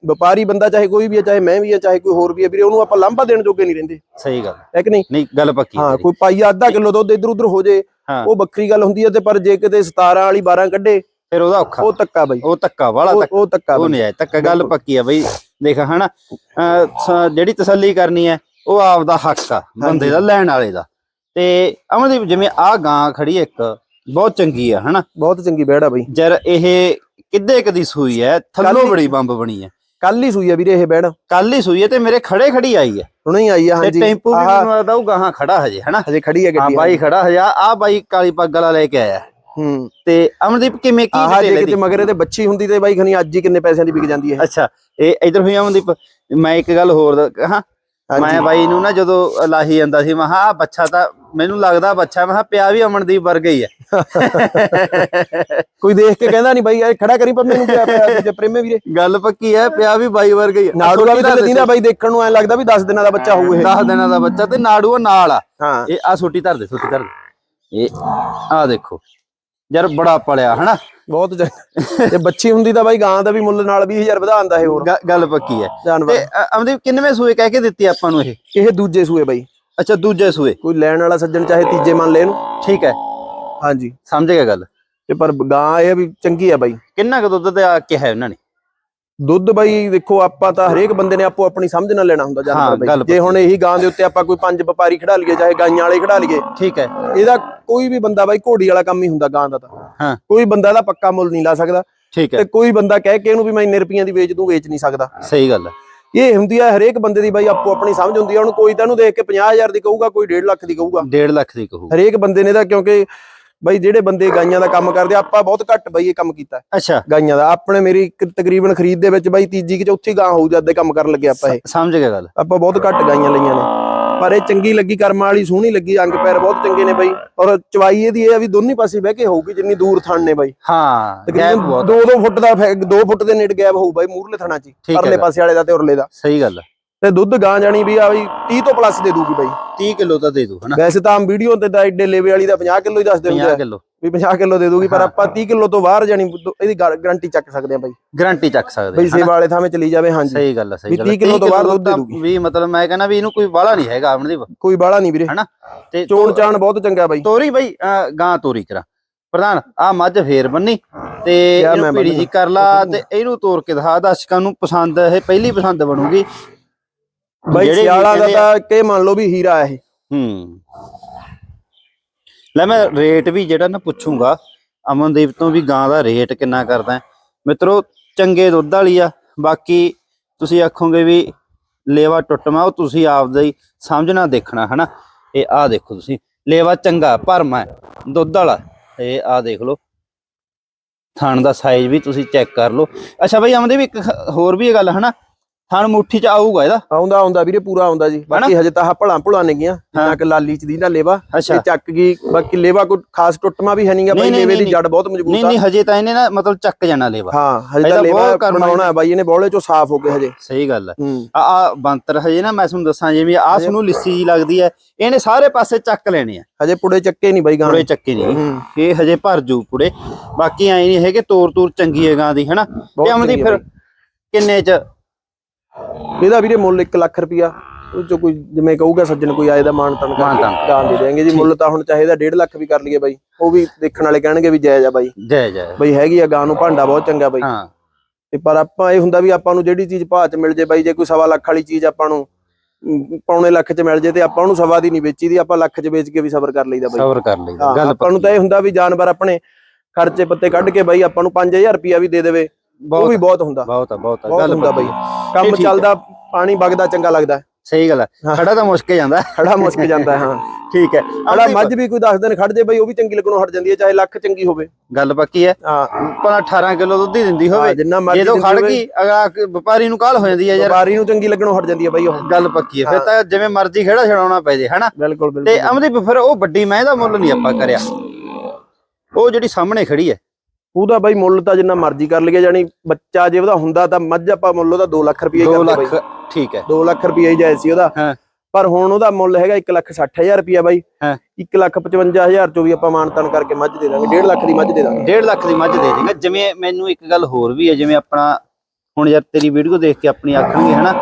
ਵਪਾਰੀ ਬੰਦਾ ਚਾਹੇ ਕੋਈ ਵੀ ਹੈ ਚਾਹੇ ਮੈਂ ਵੀ ਹੈ ਚਾਹੇ ਕੋਈ ਹੋਰ ਵੀ ਹੈ ਵੀਰੇ ਉਹਨੂੰ ਆਪਾਂ ਲਾਂਭਾ ਦੇਣ ਜੋਗੇ ਨਹੀਂ ਰਹਿੰਦੇ। ਸਹੀ ਗੱਲ ਹੈ। ਕਿ ਨਹੀਂ? ਨਹੀਂ ਗੱਲ ਪੱਕੀ ਹਾਂ। ਕੋਈ ਪਾਈਆ ਅੱਧਾ ਕਿਲੋ ਦੁੱਧ ਇਧਰ ਉਧਰ ਹੋ ਜੇ। ਉਹ ਵੱਖਰੀ ਗੱਲ ਹੁੰਦੀ ਹੈ ਤੇ ਪਰ ਜੇ ਕਿਤੇ 17 ਵਾਲੀ 12 ਕੱਢੇ ਫਿਰ ਉਹਦਾ ਔਖਾ। ਉਹ ਤੱਕਾ ਬਈ। ਉਹ ਧੱਕਾ ਵਾਲਾ ਧੱਕਾ ਉਹ ਤੱਕਾ ਉਹ ਨਹੀਂ ਆਇਆ ਧੱਕਾ ਗੱਲ। ਪੱਕੀ ਆ ਬਈ। ਦੇਖ ਹਨਾ ਜਿਹੜੀ ਤਸੱਲੀ ਕਰਨੀ ਹੈ ਉਹ ਆਪ ਦਾ ਹੱਕ ਆ ਬੰਦੇ ਦਾ ਲੈਣ ਵਾਲੇ ਦਾ। ਤੇ ਅਮਨਦੀਪ ਜਿਵੇਂ ਆ ਗਾਂ ਖੜੀ ਇੱਕ ਬਹੁਤ ਚੰਗੀ ਆ ਹਨਾ। ਬਹੁਤ ਚੰਗੀ ਬੈੜ ਆ ਬਈ। ਜਰ ਇਹ ਕਿੱਦੇ ਕਦੀ ਸੂਈ ਹੈ ਥੱਲੋਂ ਹੀ- ਬੜੀ ਬੰਬ ਬਣੀ ਹੈ ਕੱਲ ਹੀ ਸੂਈ ਆ ਵੀਰੇ ਇਹ ਬੈੜ ਕੱਲ ਹੀ ਸੂਈ ਹੈ ਤੇ ਮੇਰੇ ਖੜੇ ਖੜੀ ਆਈ ਹੈ ਹੁਣੇ ਹੀ ਆਈ ਆ ਤੇ ਹਾਂਜੀ। ਟੈਂਪੂ ਵੀ ਮੈਨੂੰ ਲੱਗਦਾ ਉਹ ਗਾਹਾਂ ਖੜਾ ਹਜੇ ਹਨਾ? ਹਜੇ ਖੜੀ ਹਾਂ ਗੱਡੀ ਬਾਈ ਖੜਾ ਹਜੇ। ਆ ਬਾਈ ਕਾਲੀ ਪੱਗ ਵਾਲਾ ਲੈ ਕੇ ਆਇਆ। ਹੂੰ। ਤੇ ਅਮਨਦੀਪ ਕਿਵੇਂ ਕੀ ਡਿਟੇਲ ਜੇ ਹੈ ਕਿਤੇ ਮਗਰੇ ਤੇ ਬੱਚੀ ਹੁੰਦੀ ਤੇ ਬਾਈ ਖਣੀ ਅੱਜ ਹੀ ਕਿੰਨੇ ਪੈਸਿਆਂ ਦੀ ਵਿਕ ਜਾਂਦੀ ਹੈ ਅੱਛਾ ਇਹ ਇਧਰ ਹੋਈ ਅਮਨਦੀਪ। ਮੈਂ ਇੱਕ ਗੱਲ ਹੋਰ ਹਾਂ। ਮੈਂ ਬਾਈ ਨੂੰ ਨਾ ਜਦੋਂ ਲਾਹੀ ਜਾਂਦਾ ਸੀ ਮੈਂ ਕਿਹਾ ਆਹ ਬੱਚਾ ਤਾਂ ਮੈਨੂੰ ਲੱਗਦਾ ਬੱਚਾ ਮੈਂ ਕਿਹਾ ਪਿਆ ਵੀ ਅਮਨਦੀਪ ਵਰਗਾ ਹੀ ਹੈ ਕੋਈ ਦੇਖ ਕੇ ਕਹਿੰਦਾ ਨਹੀਂ ਬਾਈ ਇਹ ਖੜਾ ਕਰੀ ਪਰ ਮੈਨੂੰ ਪਿਆ ਪਿਆ ਦੂਜੇ ਪ੍ਰੇਮੇ ਵੀਰੇ। ਗੱਲ ਪੱਕੀ ਹੈ ਪਿਆ ਵੀ ਬਾਈ ਵਰਗਾ ਹੀ ਹੈ ਨਾੜੂਗਾ ਵੀ ਥੱਲੇ ਦੀਂਦਾ ਬਾਈ ਦੇਖਣ ਨੂੰ ਐ ਲੱਗਦਾ ਵੀ 10 ਦਿਨਾਂ ਦਾ ਬੱਚਾ ਹੋਊ ਇਹ। 10 ਦਿਨਾਂ ਦਾ ਬੱਚਾ ਤੇ ਨਾੜੂ ਨਾਲ ਆ। ਇਹ ਆ ਛੋਟੀ ਧਰ ਦੇ ਛੋਟੀ ਧਰ ਦੇ। ਇਹ ਆ ਦੇਖੋ ਯਾਰ ਬੜਾ ਪਲਿਆ ਹਨਾ? ਬਹੁਤ ਜੇ ਬੱਚੀ ਹੁੰਦੀ ਤਾਂ ਬਾਈ ਗਾਂ ਦਾ ਵੀ ਮੁੱਲ ਨਾਲ 20000 ਵਧਾ ਆਂਦਾ ਇਹ ਹੋਰ। ਗੱਲ ਪੱਕੀ ਹੈ ਤੇ ਅ- ਅਮਨਦੀਪ ਕਿੰਨਵੇਂ ਸੂਏ ਕਹਿ ਕੇ ਦਿੱਤੀ ਆਪਾਂ ਨੂੰ ਇਹ? ਇਹ ਦੂਜੇ ਸੂਏ ਬਾਈ। ਅੱਛਾ ਦੂਜੇ ਸੂਏ। ਕੋਈ ਲੈਣ ਵਾਲਾ ਸੱਜਣ ਚਾਹੇ ਤੀਜੇ ਮੰਨ ਲੈ ਇਹਨੂੰ। ਠੀਕ ਹੈ। ਹਾਂਜੀ। ਸਮਝ ਗਿਆ ਗੱਲ? ਤੇ ਪਰ ਗਾਂ ਇਹ ਵੀ ਚੰਗੀ ਆ ਬਾਈ। ਕਿੰਨਾ ਕੁ ਦੁੱਧ ਤੇ ਆ ਕਿਹਾ ਉਹਨਾਂ ਨੇ? ਦੁੱਧ ਬਾਈ ਦੇਖੋ ਆਪਾਂ ਤਾਂ ਹਰੇਕ ਬੰਦੇ ਨੇ ਆਪੋ ਆਪਣੀ ਸਮਝ ਨਾਲ ਲੈਣਾ ਹੁੰਦਾ ਜਾਨਵਰ ਬਾਈ। ਜੇ ਹੁਣ ਇਹੀ ਗਾਂ ਦੇ ਉੱਤੇ ਆਪਾਂ ਕੋਈ ਪੰਜ ਵਪਾਰੀ ਖੜਾ ਲਈਏ ਚਾਹੇ ਗਾਈਆਂ ਵਾਲੇ ਖੜਾ ਲਈਏ। ਠੀਕ ਹੈ। ਇਹਦਾ ਕੋਈ ਵੀ ਬੰਦਾ ਬਾਈ ਘੋੜੀ ਵਾਲਾ ਕੰਮ ਹੀ ਹੁੰਦਾ ਗਾਂ ਦਾ ਤਾਂ। ਹਾਂ। ਕੋਈ ਬੰਦਾ ਦਾ ਪੱਕਾ ਮੁੱਲ ਨਹੀਂ ਲਾ ਸਕਦਾ। ਠੀਕ ਹੈ। ਤੇ ਕੋਈ ਬੰਦਾ ਕਹਿ ਕੇ ਇਹਨੂੰ ਵੀ ਮੈਂ ਇੰਨੇ ਰੁਪਈਆਂ ਦੀ ਵੇਚ ਦੂੰ ਵੇਚ ਨਹੀਂ ਸਕਦਾ। ਸਹੀ ਗੱਲ ਹੈ। ਇਹ ਹੁੰਦੀ ਆ ਹਰੇਕ ਬੰਦੇ ਦੀ ਬਾਈ ਆਪੋ ਆਪਣੀ ਸਮਝ ਹੁੰਦੀ ਆ ਉਹਨੂੰ ਕੋਈ ਤਾਂ ਇਹਨੂੰ ਦੇਖ ਕੇ 50000 ਦੀ ਕਹੂਗਾ ਕੋਈ 1.5 ਲੱਖ ਦੀ ਕਹੂਗਾ। 1.5 ਲੱਖ ਦੀ ਕਹੂ। ਹਰੇਕ ਬੰਦੇ ਨੇ ਤਾਂ ਕਿਉਂਕਿ ਬਾਈ ਜਿਹੜੇ ਬੰਦੇ ਗਾਈਆਂ ਦਾ ਕੰਮ ਕਰਦੇ ਆਪਾਂ ਬਹੁਤ ਘੱਟ ਬਾਈ ਇਹ ਕੰਮ ਕੀਤਾ। ਅੱਛਾ। ਗਾਈਆਂ ਦਾ। ਆਪਣੇ ਮੇਰੀ ਤਕਰੀਬਨ ਖਰੀਦ ਦੇ ਵਿੱਚ ਬਾਈ ਤੀਜੀ ਕਿ ਚੌਥੀ ਗਾਂ ਹੋਊ ਜਦ ਦੇ ਕੰਮ ਕਰਨ ਲੱਗੇ ਆਪਾਂ ਇਹ। ਸਮਝ ਗਿਆ ਗੱਲ। ਆਪਾਂ ਬਹੁਤ ਘੱਟ ਗਾਈਆਂ ਲਈਆਂ ਨੇ। ਪਰ ਇਹ ਚੰਗੀ ਲੱਗੀ ਕਰਮਾਂ ਵਾਲੀ ਸੋਹਣੀ ਲੱਗੀ ਅੰਗ ਪੈਰ ਬਹੁਤ ਚੰਗੇ ਨੇ ਬਾਈ। ਔਰ ਚਵਾਈ ਇਹਦੀ ਇਹ ਆ ਵੀ ਦੋਨੀ ਪਾਸੇ ਬਹਿ ਕੇ ਹੋਊਗੀ ਜਿੰਨੀ ਦੂਰ ਥਣ ਨੇ ਬਾਈ। ਹਾਂ ਗੈਪ ਬਹੁਤ 2-2 ਫੁੱਟ ਦਾ 2 ਫੁੱਟ ਦੇ ਨੇੜੇ ਗੈਪ ਹੋਊ ਬਾਈ ਮੂਰਲੇ ਥਣਾ 'ਚ ਪਰਲੇ। ਪਾਸੇ ਵਾਲੇ ਦਾ ਤੇ ਉਰਲੇ ਦਾ। ਸਹੀ ਗੱਲ ਹੈ। ਤੇ ਦੁੱਧ ਗਾਂ ਜਾਣੀ ਵੀ ਆ ਬਈ 30 ਤੋਂ ਪਲੱਸ ਦੇ ਦੂਗੀ ਬਾਈ। 30 ਕਿਲੋ ਤਾਂ ਦੇ ਦੂ ਹਨਾ? ਵੈਸੇ ਤਾਂ ਆਮ ਵੀਡੀਓ ਤੇ ਤਾਂ ਐਡੇ ਲੇਵੇ ਵਾਲੀ ਦਾ 50 ਕਿਲੋ ਹੀ ਦੱਸਦੇ ਹੁੰਦੇ 50 ਆ ਕਿਲੋ। ਵੀ 50 ਕਿਲੋ ਦੇ ਦੂਗੀ ਪਰ। ਆਪਾਂ 30 ਕਿਲੋ ਤੋਂ ਬਾਹਰ ਜਾਣੀ ਇਹਦੀ ਗਾਰੰਟੀ ਚੱਕ ਸਕਦੇ ਆ ਬਾਈ। ਗਾਰੰਟੀ ਚੱਕ ਸਕਦੇ ਬਈ? ਸੇਵਾ ਵਾਲੇ ਥਾਵੇਂ ਚਲੀ ਜਾਵੇ ਹਾਂਜੀ। ਸਹੀ ਗੱਲ ਹੈ ਸਹੀ ਵੀ ਗੱਲ ਹੈ 30 ਕਿਲੋ ਤੋਂ ਬਾਹਰ ਦੁੱਧ ਦੇ ਦੂਗੀ। ਵੀ ਮਤਲਬ ਮੈਂ ਕਹਿੰਦਾ ਵੀ ਇਹਨੂੰ ਕੋਈ ਬਾਹਲਾ ਨਹੀਂ ਹੈਗਾ ਅਮਨਦੀਪ ਕੋਈ ਬਾਹਲਾ ਨਹੀਂ ਵੀਰੇ। ਹਨਾ? ਤੇ ਚੋਣ ਚਾਣ ਬਹੁਤ ਚੰਗਾ ਬਾਈ। ਤੋਰੀ ਬਈ ਗਾਂ ਤੋਰੀ ਕਰਾ। ਪ੍ਰਧਾਨ ਆ ਮੱਝ ਫੇਰ ਬੰਨੀ। ਤੇ ਇਹਨੂੰ ਪੀੜੀ ਜੀ। ਕਰ ਲਾ ਤੇ ਇਹਨੂੰ ਤੋਰ ਕੇ ਦਿਖਾ ਦਰਸ਼ਕਾਂ ਨੂੰ ਪਸੰਦ ਇਹ ਪਹਿਲੀ ਪਸੰਦ ਬਣੂਗੀ। ਬਾਈ ਜਿਹੜੇ ਸਿਆਲਾ ਦਾ ਆ- ਤਾਂ ਕਿ ਮੰਨ ਲਓ ਵੀ ਹੀਰਾ ਇਹ। ਹੂੰ। ਲੈ ਮੈਂ ਰੇਟ ਵੀ ਜਿਹੜਾ ਨਾ ਪੁੱਛੂੰਗਾ ਅਮਨਦੀਪ ਤੋਂ ਵੀ ਗਾਂ ਦਾ ਰੇਟ ਕਿੰਨਾ ਕਰਦਾ। ਮਿੱਤਰੋ ਚੰਗੇ ਦੁੱਧ ਵਾਲੀ ਆ ਬਾਕੀ ਤੁਸੀਂ ਆਖੋਗੇ ਵੀ ਲੇਵਾ ਟੁੱਟਮਾ ਉਹ ਤੁਸੀਂ ਆਪਦਾ ਹੀ ਸਮਝਣਾ ਦੇਖਣਾ ਹਨਾ? ਇਹ ਆਹ ਦੇਖੋ ਤੁਸੀਂ ਲੇਵਾ ਚੰਗਾ ਭਰਮਾ ਦੁੱਧ ਵਾਲਾ ਇਹ ਆਹ ਦੇਖ ਲਓ। ਥਣ ਦਾ ਸਾਈਜ਼ ਵੀ ਤੁਸੀਂ ਚੈੱਕ ਕਰ ਲਓ। ਅੱਛਾ ਬਈ ਅਮਨਦੀਪ ਇੱਕ ਹੋਰ ਵੀ ਇਹ ਗੱਲ ਹਨਾ? ਥਣ ਮੁੱਠੀ ਚ ਆਊਗਾ ਇਹਦਾ। ਆਉਂਦਾ ਆਉਂਦਾ ਵੀਰੇ ਪੂਰਾ ਆਉਂਦਾ ਜੀ। ਬਾਕੀ ਹਜੇ ਤਾਂ ਭਲਾਂ ਭੁਲਾਂ ਨੇ ਗਿਆ ਜਿੰਨਾ ਕਿ ਲਾਲੀ ਚ ਦੀ ਨਾ ਲੇਵਾ ਇਹ ਚੱਕ ਗਈ। ਬਾਕੀ ਲੇਵਾ ਕੋਈ ਖਾਸ ਟੁੱਟਮਾ ਵੀ ਹੈ ਨਹੀਂਗਾ ਬਾਈ ਨਹੀਂ, ਨਹੀਂ, ਲੇਵੇ ਦੀ ਨਹੀਂ, ਜੜ ਬਹੁਤ ਮਜ਼ਬੂਤ ਨਹੀਂ ਆ। ਨਹੀਂ ਹਜੇ ਤਾਂ ਇਹਨੇ ਨਾ ਮਤਲਬ ਚੱਕ ਜਾਣਾ ਲੇਵਾ। ਹਾਂ ਹਜੇ ਤਾਂ ਲੇਵਾ ਬਣਾਉਣਾ ਹੈ ਬਾਈ ਇਹਨੇ ਬੋਲੇ ਚੋਂ ਸਾਫ਼ ਹੋ ਕੇ ਹਜੇ। ਸਹੀ ਗੱਲ ਹੈ। ਆ ਆ ਬੰਤਰ ਹਜੇ ਨਾ ਮੈਂ ਤੁਹਾਨੂੰ ਦੱਸਾਂ ਜਿਵੇਂ ਆਹ ਨੂੰ ਲਿੱਸੀ ਜੀ ਲੱਗਦੀ ਹੈ। ਇਹਨੇ ਸਾਰੇ ਪਾਸੇ ਚੱਕ ਲੈਣੇ ਆ। ਹਜੇ ਪੁੜੇ ਚੱਕੇ ਨਹੀਂ ਬਾਈ ਗਾਂ। ਪੁੜੇ ਚੱਕੇ ਨਹੀਂ ਇਹ ਹਜੇ ਭਰ ਜੂ ਪੁੜੇ। ਬਾਕੀ ਐ ਨਹੀਂ ਹੈਗੇ ਤੋਰ ਤੋਰ ਚੰਗੀ ਹੈ ਗਾਂ ਦੀ ਹੈਨਾ? ਤੇ ਅਮਦੀ ਫਿਰ ਕਿੰਨੇ ਚ? ਇਹਦਾ ਵੀਰੇ ਮੁੱਲ 1 ਲੱਖ ਰੁਪਿਆ ਉਹ ਚ ਕੋਈ ਜਿਵੇਂ ਕਹੂਗਾ ਸੱਜਣ ਕੋਈ ਆਏ ਦਾ ਮਾਨ ਤਨ। ਗਾਂ ਦੇ ਦੇਣਗੇ। ਜੀ ਮੁੱਲ ਤਾਂ ਹੁਣ ਚਾਹੇ ਦਾ 1.5 ਲੱਖ ਵੀ ਕਰ ਲਈਏ ਬਾਈ। ਉਹ ਵੀ ਦੇਖਣ ਵਾਲੇ ਕਹਿਣਗੇ ਵੀ ਜਾਇਜ਼ ਆ ਬਾਈ। ਜੈ ਜੈ ਬਈ ਹੈਗੀ ਆ ਗਾਂ ਨੂੰ ਭਾਂਡਾ ਬਹੁਤ ਚੰਗਾ ਬਾਈ। ਹਾਂ। ਤੇ ਪਰ ਆਪਾਂ ਇਹ ਹੁੰਦਾ ਵੀ ਆਪਾਂ ਨੂੰ ਜਿਹੜੀ ਚੀਜ਼ ਭਾਅ ਚ ਮਿਲ ਜੇ ਬਾਈ ਜੇ ਕੋਈ ਸਵਾ ਲੱਖ ਵਾਲੀ ਚੀਜ਼ ਆਪਾਂ ਨੂੰ ਪੌਣੇ ਲੱਖ ਚ ਮਿਲ ਜੇ ਤੇ ਆਪਾਂ ਉਹਨੂੰ ਸਵਾ ਦੀ ਨਹੀਂ ਵੇਚੀ ਦੀ ਆਪਾਂ ਲੱਖ ਚ ਵੇਚ ਕੇ ਵੀ ਸਬਰ ਕਰ ਲਈਦਾ ਬਾਈ। ਸਬਰ ਕਰ ਲਈਦਾ। ਗੱਲ ਆਪਾਂ ਨੂੰ ਤਾਂ ਇਹ ਹੁੰਦਾ ਵੀ ਜਾਨਵਰ ਆਪਣੇ ਖਰਚੇ ਪੱਤੇ ਕੱਢ ਕੇ ਬਾਈ ਆਪਾਂ ਨੂੰ 5000 ਰੁਪਿਆ ਵੀ ਦੇ ਦੇਵੇ। ਉਹ ਵੀ ਬਹੁਤ ਹੁੰਦਾ। ਬਹੁਤ ਆ ਬਹੁਤ ਆ। ਗੱਲ ਹੁੰਦਾ ਬਾਈ। ਕੰਮ। ਚੱਲਦਾ ਪਾਣੀ ਵਗਦਾ ਚੰਗਾ ਲੱਗਦਾ। ਸਹੀ ਗੱਲ ਹੈ। ਖੜਾ ਤਾਂ ਮੁਸ਼ਕ ਜਾਂਦਾ। ਖੜਾ ਮੁਸਕ ਜਾਂਦਾ ਹੈ, ਠੀਕ ਹੈ। ਖੜਾ ਮੱਝ ਵੀ ਕੋਈ 10 ਦਿਨ ਖੜ ਜੇ ਬਾਈ ਉਹ ਵੀ ਚੰਗੀ ਲੱਗਣੋਂ ਹਟ ਜਾਂਦੀ ਹੈ ਚਾਹੇ ਲੱਖ ਚੰਗੀ ਹੋਵੇ। ਗੱਲ ਪੱਕੀ ਹੈ। ਹਾਂ। ਭਲਾ 18 ਕਿਲੋ ਦੁੱਧ ਹੀ ਦਿੰਦੀ ਹੋਵੇ। ਜਿੰਨਾ ਮਰਜ਼ੀ ਜਦੋਂ ਖੜ ਗਈ ਅਗਾ ਵਪਾਰੀ ਨੂੰ ਕਾਲ ਹੋ ਜਾਂਦੀ ਹੈ ਯਾਰ? ਵਪਾਰੀ ਨੂੰ ਚੰਗੀ ਲੱਗਣੋਂ ਹਟ ਜਾਂਦੀ ਹੈ ਬਾਈ ਉਹ। ਗੱਲ ਪੱਕੀ ਹੈ। ਫਿਰ ਤਾਂ ਜਿਵੇਂ ਮਰਜ਼ੀ ਖੇੜਾ ਛਡਾਉਣਾ ਪੈ ਜੇ ਹਨਾ? ਬਿਲਕੁਲ ਤੇ ਬਿਲਕੁਲ। ਅਮਦੀਪ ਫਿਰ ਉਹ ਵੱਡੀ ਮੈਂ ਦਾ ਮੁੱਲ ਨਹੀਂ ਆਪਾਂ ਕਰਿਆ। ਉਹ ਜਿਹੜੀ ਸਾਹਮਣੇ ਖੜੀ ਹੈ। ਉਹਦਾ ਬਾਈ ਮੁੱਲ ਤਾਂ ਜਿੰਨਾ ਮਰਜ਼ੀ ਕਰ ਲਈਏ ਜਾਨੀ ਬੱਚਾ ਜੇ ਉਹਦਾ ਹੁੰਦਾ ਤਾਂ ਮੱਝ ਆਪਾਂ ਮੁੱਲ ਉਹਦਾ 2 ਲੱਖ ਰੁਪਏ 2 ਕਰਦੇ ਲੱਖ ਬਾਈ। ਠੀਕ ਹੈ। 2 ਲੱਖ ਰੁਪਏ ਹੀ ਜਾਇਜ਼ ਸੀ ਉਹਦਾ। ਹਾਂ। ਪਰ ਹੁਣ ਉਹਦਾ ਮੁੱਲ ਹੈਗਾ 1 ਲੱਖ 60000 ਰੁਪਏ ਬਾਈ। ਹਾਂ। 1 ਲੱਖ 55000 ਚੋਂ ਵੀ ਆਪਾਂ ਮਾਨਤਨ ਕਰਕੇ ਮੱਝ ਦੇ ਦਾਂਗੇ 1.5 ਲੱਖ ਦੀ ਮੱਝ ਦੇ ਦਾਂਗੇ। 1.5 ਲੱਖ ਦੀ ਮੱਝ ਦੇ ਦੇਗਾ। ਜਿਵੇਂ ਮੈਨੂੰ ਇੱਕ ਗੱਲ ਹੋਰ ਵੀ ਹੈ ਜਿਵੇਂ ਆਪਣਾ ਹੁਣ ਯਾਰ ਤੇਰੀ ਵੀਡੀਓ ਦੇਖ ਕੇ ਆਪਣੀ ਆਖਣਗੇ ਹਨਾ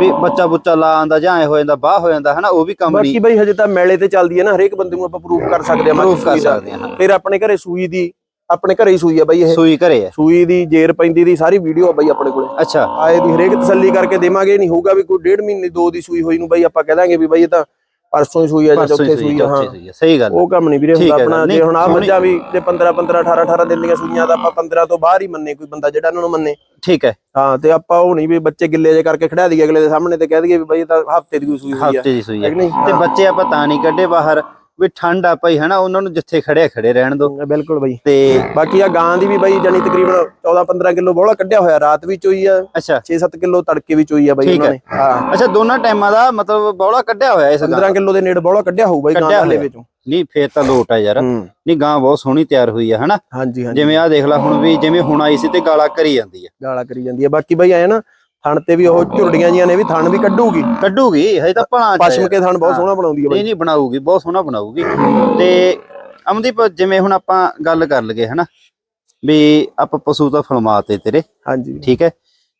ਵੀ ਬੱਚਾ ਬੁੱਚਾ ਲਾ ਆਂਦਾ ਜਾਂ ਐ ਹੋ ਜਾਂਦਾ ਬਾਹ ਹੋ ਜਾਂਦਾ ਹਨਾ ਉਹ ਵੀ ਕੰਮ ਬਾਕੀ ਨਹੀਂ। ਬਾਈ ਹਜੇ ਤਾਂ ਮੇਲੇ ਤੇ ਚੱਲਦੀ ਹੈ ਨਾ ਹਰੇਕ ਬੰਦੇ ਨੂੰ ਆਪਾਂ ਪ੍ਰੂਫ ਕਰ ਸਕਦੇ ਹਾਂ ਪ੍ਰੂਫ ਕਰ। ਸਕਦੇ ਹਾਂ। ਫਿਰ ਆਪਣੇ ਘਰੇ ਸੂਈ ਦੀ ਆਪਣੇ ਘਰੇ ਹੀ ਸੂਈ ਆ ਬਾਈ ਇਹ। ਸੂਈ ਘਰੇ ਹੈ ਸੂਈ ਦੀ ਜੇਰ ਪੈਂਦੀ ਦੀ ਸਾਰੀ ਵੀਡੀਓ ਆ ਬਾਈ ਆਪਣੇ ਕੋਲੇ। ਅੱਛਾ। ਆਏ ਦੀ ਹਰੇਕ ਤਸੱਲੀ ਕਰਕੇ ਦੇਵਾਂਗੇ ਨਹੀਂ ਹੋਊਗਾ ਵੀ ਕੋਈ ਡੇਢ ਮਹੀਨੇ ਦੋ ਦੀ ਸੂਈ ਹੋਈ ਨੂੰ ਬਾਈ ਆਪਾਂ ਕਹਿ ਦਾਂਗੇ ਵੀ ਬਾਈ ਇਹ ਤਾਂ ਪਰਸੋਂ ਹੀ ਸੂਈ ਆ ਜਾਂ ਚੌਥੇ ਸੂਈ ਆ ਹਾਂ। ਸਹੀ ਗੱਲ। ਉਹ ਕੰਮ ਨਹੀਂ ਵੀਰੇ ਹੁੰਦਾ ਆਪਣਾ ਜੇ ਹੁਣ ਆ ਮੱਝਾਂ ਵੀ ਜੇ 15 15 18 18 ਦਿਨ ਦੀਆਂ ਸੂਈਆਂ ਤਾਂ ਆਪਾਂ 15 ਤੋਂ ਬਾਹਰ ਹੀ ਮੰਨੇ ਕੋਈ ਬੰਦਾ ਜਿਹੜਾ ਇਹਨਾਂ ਨੂੰ ਮੰਨੇ। ਠੀਕ ਹੈ। ਹਾਂ ਤੇ ਆਪਾਂ ਉਹ ਨਹੀਂ ਵੀ ਬੱਚੇ ਗਿੱਲੇ ਜੇ ਕਰਕੇ ਖੜਾ ਦਈਏ ਅਗਲੇ ਦੇ ਸਾਹਮਣੇ ਤੇ ਕਹਿ ਦਈਏ ਵੀ ਬਾਈ ਇਹ ਤਾਂ ਹਫ਼ਤੇ ਦੀ ਸੂਈ ਹੋਈ ਆ। ਹਫ਼ਤੇ ਦੀ ਸੂਈ ਨਹੀਂ? ਤੇ ਬੱਚੇ ਆਪਾਂ ਤਾਂ ਨਹੀਂ ਕੱਢੇ ਬਾਹਰ। ਵੀ ਠੰਡ ਆ ਪਈ ਹਨਾ? ਉਹਨਾਂ ਨੂੰ ਜਿੱਥੇ ਖੜੇ ਖੜੇ ਰਹਿਣ ਦੋ। ਹਾਂ, ਬਿਲਕੁਲ ਬਾਈ। ਤੇ ਬਾਕੀ ਆ ਗਾਂ ਦੀ ਵੀ ਬਾਈ ਜਾਨੀ ਤਕਰੀਬਨ 14 15 ਕਿਲੋ ਬੋਲਾ ਕੱਢਿਆ ਹੋਇਆ ਰਾਤ ਵੀ ਚੋਈ ਆ ਅੱਛਾ। 6-7 ਕਿਲੋ ਤੜਕੇ ਵੀ ਚੋਈ ਆ ਬਾਈ ਉਹਨਾਂ ਨੇ। ਹਾਂ। ਅੱਛਾ ਦੋਨਾਂ ਟਾਈਮਾਂ ਦਾ ਮਤਲਬ ਬੌਲਾ ਕੱਢਿਆ ਹੋਇਆ ਇਸ ਗਾਂ 15 ਕਿਲੋ ਦੇ ਨੇੜੇ ਬੋਲਾ ਕੱਢਿਆ ਹੋਊ ਬਾਈ ਗਾਂ ਵਾਲੇ। ਵਿੱਚੋਂ। ਨਹੀਂ ਫੇਰ ਤਾਂ ਲੋਟ ਆ ਯਾਰ। ਨਹੀਂ ਗਾਂ ਬਹੁਤ ਸੋਹਣੀ ਤਿਆਰ ਹੋਈ ਆ ਹਨਾ? ਹਾਂਜੀ ਹਾਂਜੀ। ਜਿਵੇਂ ਆ ਦੇਖ ਲੈ ਹੁਣ ਵੀ ਜਿਵੇਂ ਹੁਣ ਆਈ ਸੀ ਤੇ ਗਾਲਾ ਕਰੀ ਜਾਂਦੀ ਆ। ਗਾਲਾਂ ਕਰੀ ਜਾਂਦੀ ਆ। ਬਾਕੀ ਬਾਈ ਆਏ ਨਾ ਥਣ ਤੇ ਵੀ ਉਹ ਝੁਰੜੀਆਂ ਜੀਆਂ ਨੇ ਵੀ ਥਣ ਵੀ ਕੱਢੂਗੀ। ਕੱਢੂਗੀ ਹਜੇ ਤਾਂ ਭਲਾ ਪਸ਼ਮ ਕੇ ਥਣ ਬਹੁਤ ਸੋਹਣਾ ਬਣਾਉਂਦੀ ਆ ਬਾਈ। ਨਹੀਂ ਨਹੀਂ ਬਣਾਊਗੀ ਬਹੁਤ ਸੋਹਣਾ ਬਣਾਊਗੀ। ਤੇ ਅਮਦੀਪ ਜਿਵੇਂ ਹੁਣ ਆਪਾਂ ਗੱਲ ਕਰ ਲਗੇ ਹਨਾ ਵੀ ਆਪਾਂ ਪਸ਼ੂ ਤਾਂ ਫਲਮਾਤੇ ਤੇਰੇ ਹਾਂਜੀ। ਠੀਕ ਹੈ?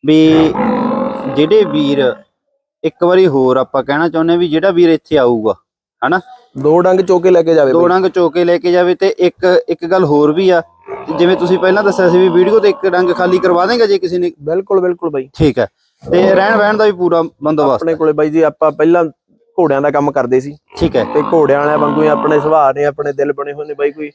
ਵੀ ਜਿਹੜੇ ਵੀਰ ਇੱਕ ਵਾਰੀ ਹੋਰ ਆਪਾਂ ਕਹਿਣਾ ਚਾਹੁੰਦੇ ਵੀ ਜਿਹੜਾ ਵੀਰ ਇੱਥੇ ਆਊਗਾ ਹਨਾ? ਦੋ ਡੰਗ ਚੋਕੇ ਲੈ ਕੇ ਜਾਵੇ ਦੋ ਡੰਗ ਚੋਕੇ ਲੈ ਕੇ ਜਾਵੇ ਤੇ ਇੱਕ ਇੱਕ ਗੱਲ ਹੋਰ ਵੀ ਆ ਜਿਵੇਂ ਤੁਸੀਂ ਪਹਿਲਾਂ ਦੱਸਿਆ ਸੀ ਵੀ ਵੀਡੀਓ ਤੇ ਇੱਕ ਡੰਗ ਖਾਲੀ ਕਰਵਾ ਦੇਗਾ ਜੇ ਕਿਸੇ ਨੇ ਬਿਲਕੁਲ ਬਿਲਕੁਲ ਬਾਈ। ਠੀਕ ਹੈ। ਤੇ ਰਹਿਣ ਬਹਿਣ ਦਾ ਵੀ ਪੂਰਾ ਬੰਦੋਬਸਤ ਆਪਣੇ ਕੋਲੇ ਬਾਈ ਜੀ ਆਪਾਂ ਪਹਿਲਾਂ ਘੋੜਿਆਂ ਦਾ ਕੰਮ ਕਰਦੇ ਸੀ। ਠੀਕ ਹੈ। ਤੇ ਘੋੜਿਆਂ ਵਾਲਿਆਂ ਵਾਂਗੂ ਹੀ ਆਪਣੇ ਸੁਭਾਅ ਨੇ ਆਪਣੇ ਦਿਲ ਬਣੇ ਹੋਏ ਨੇ ਬਾਈ ਕੋਈ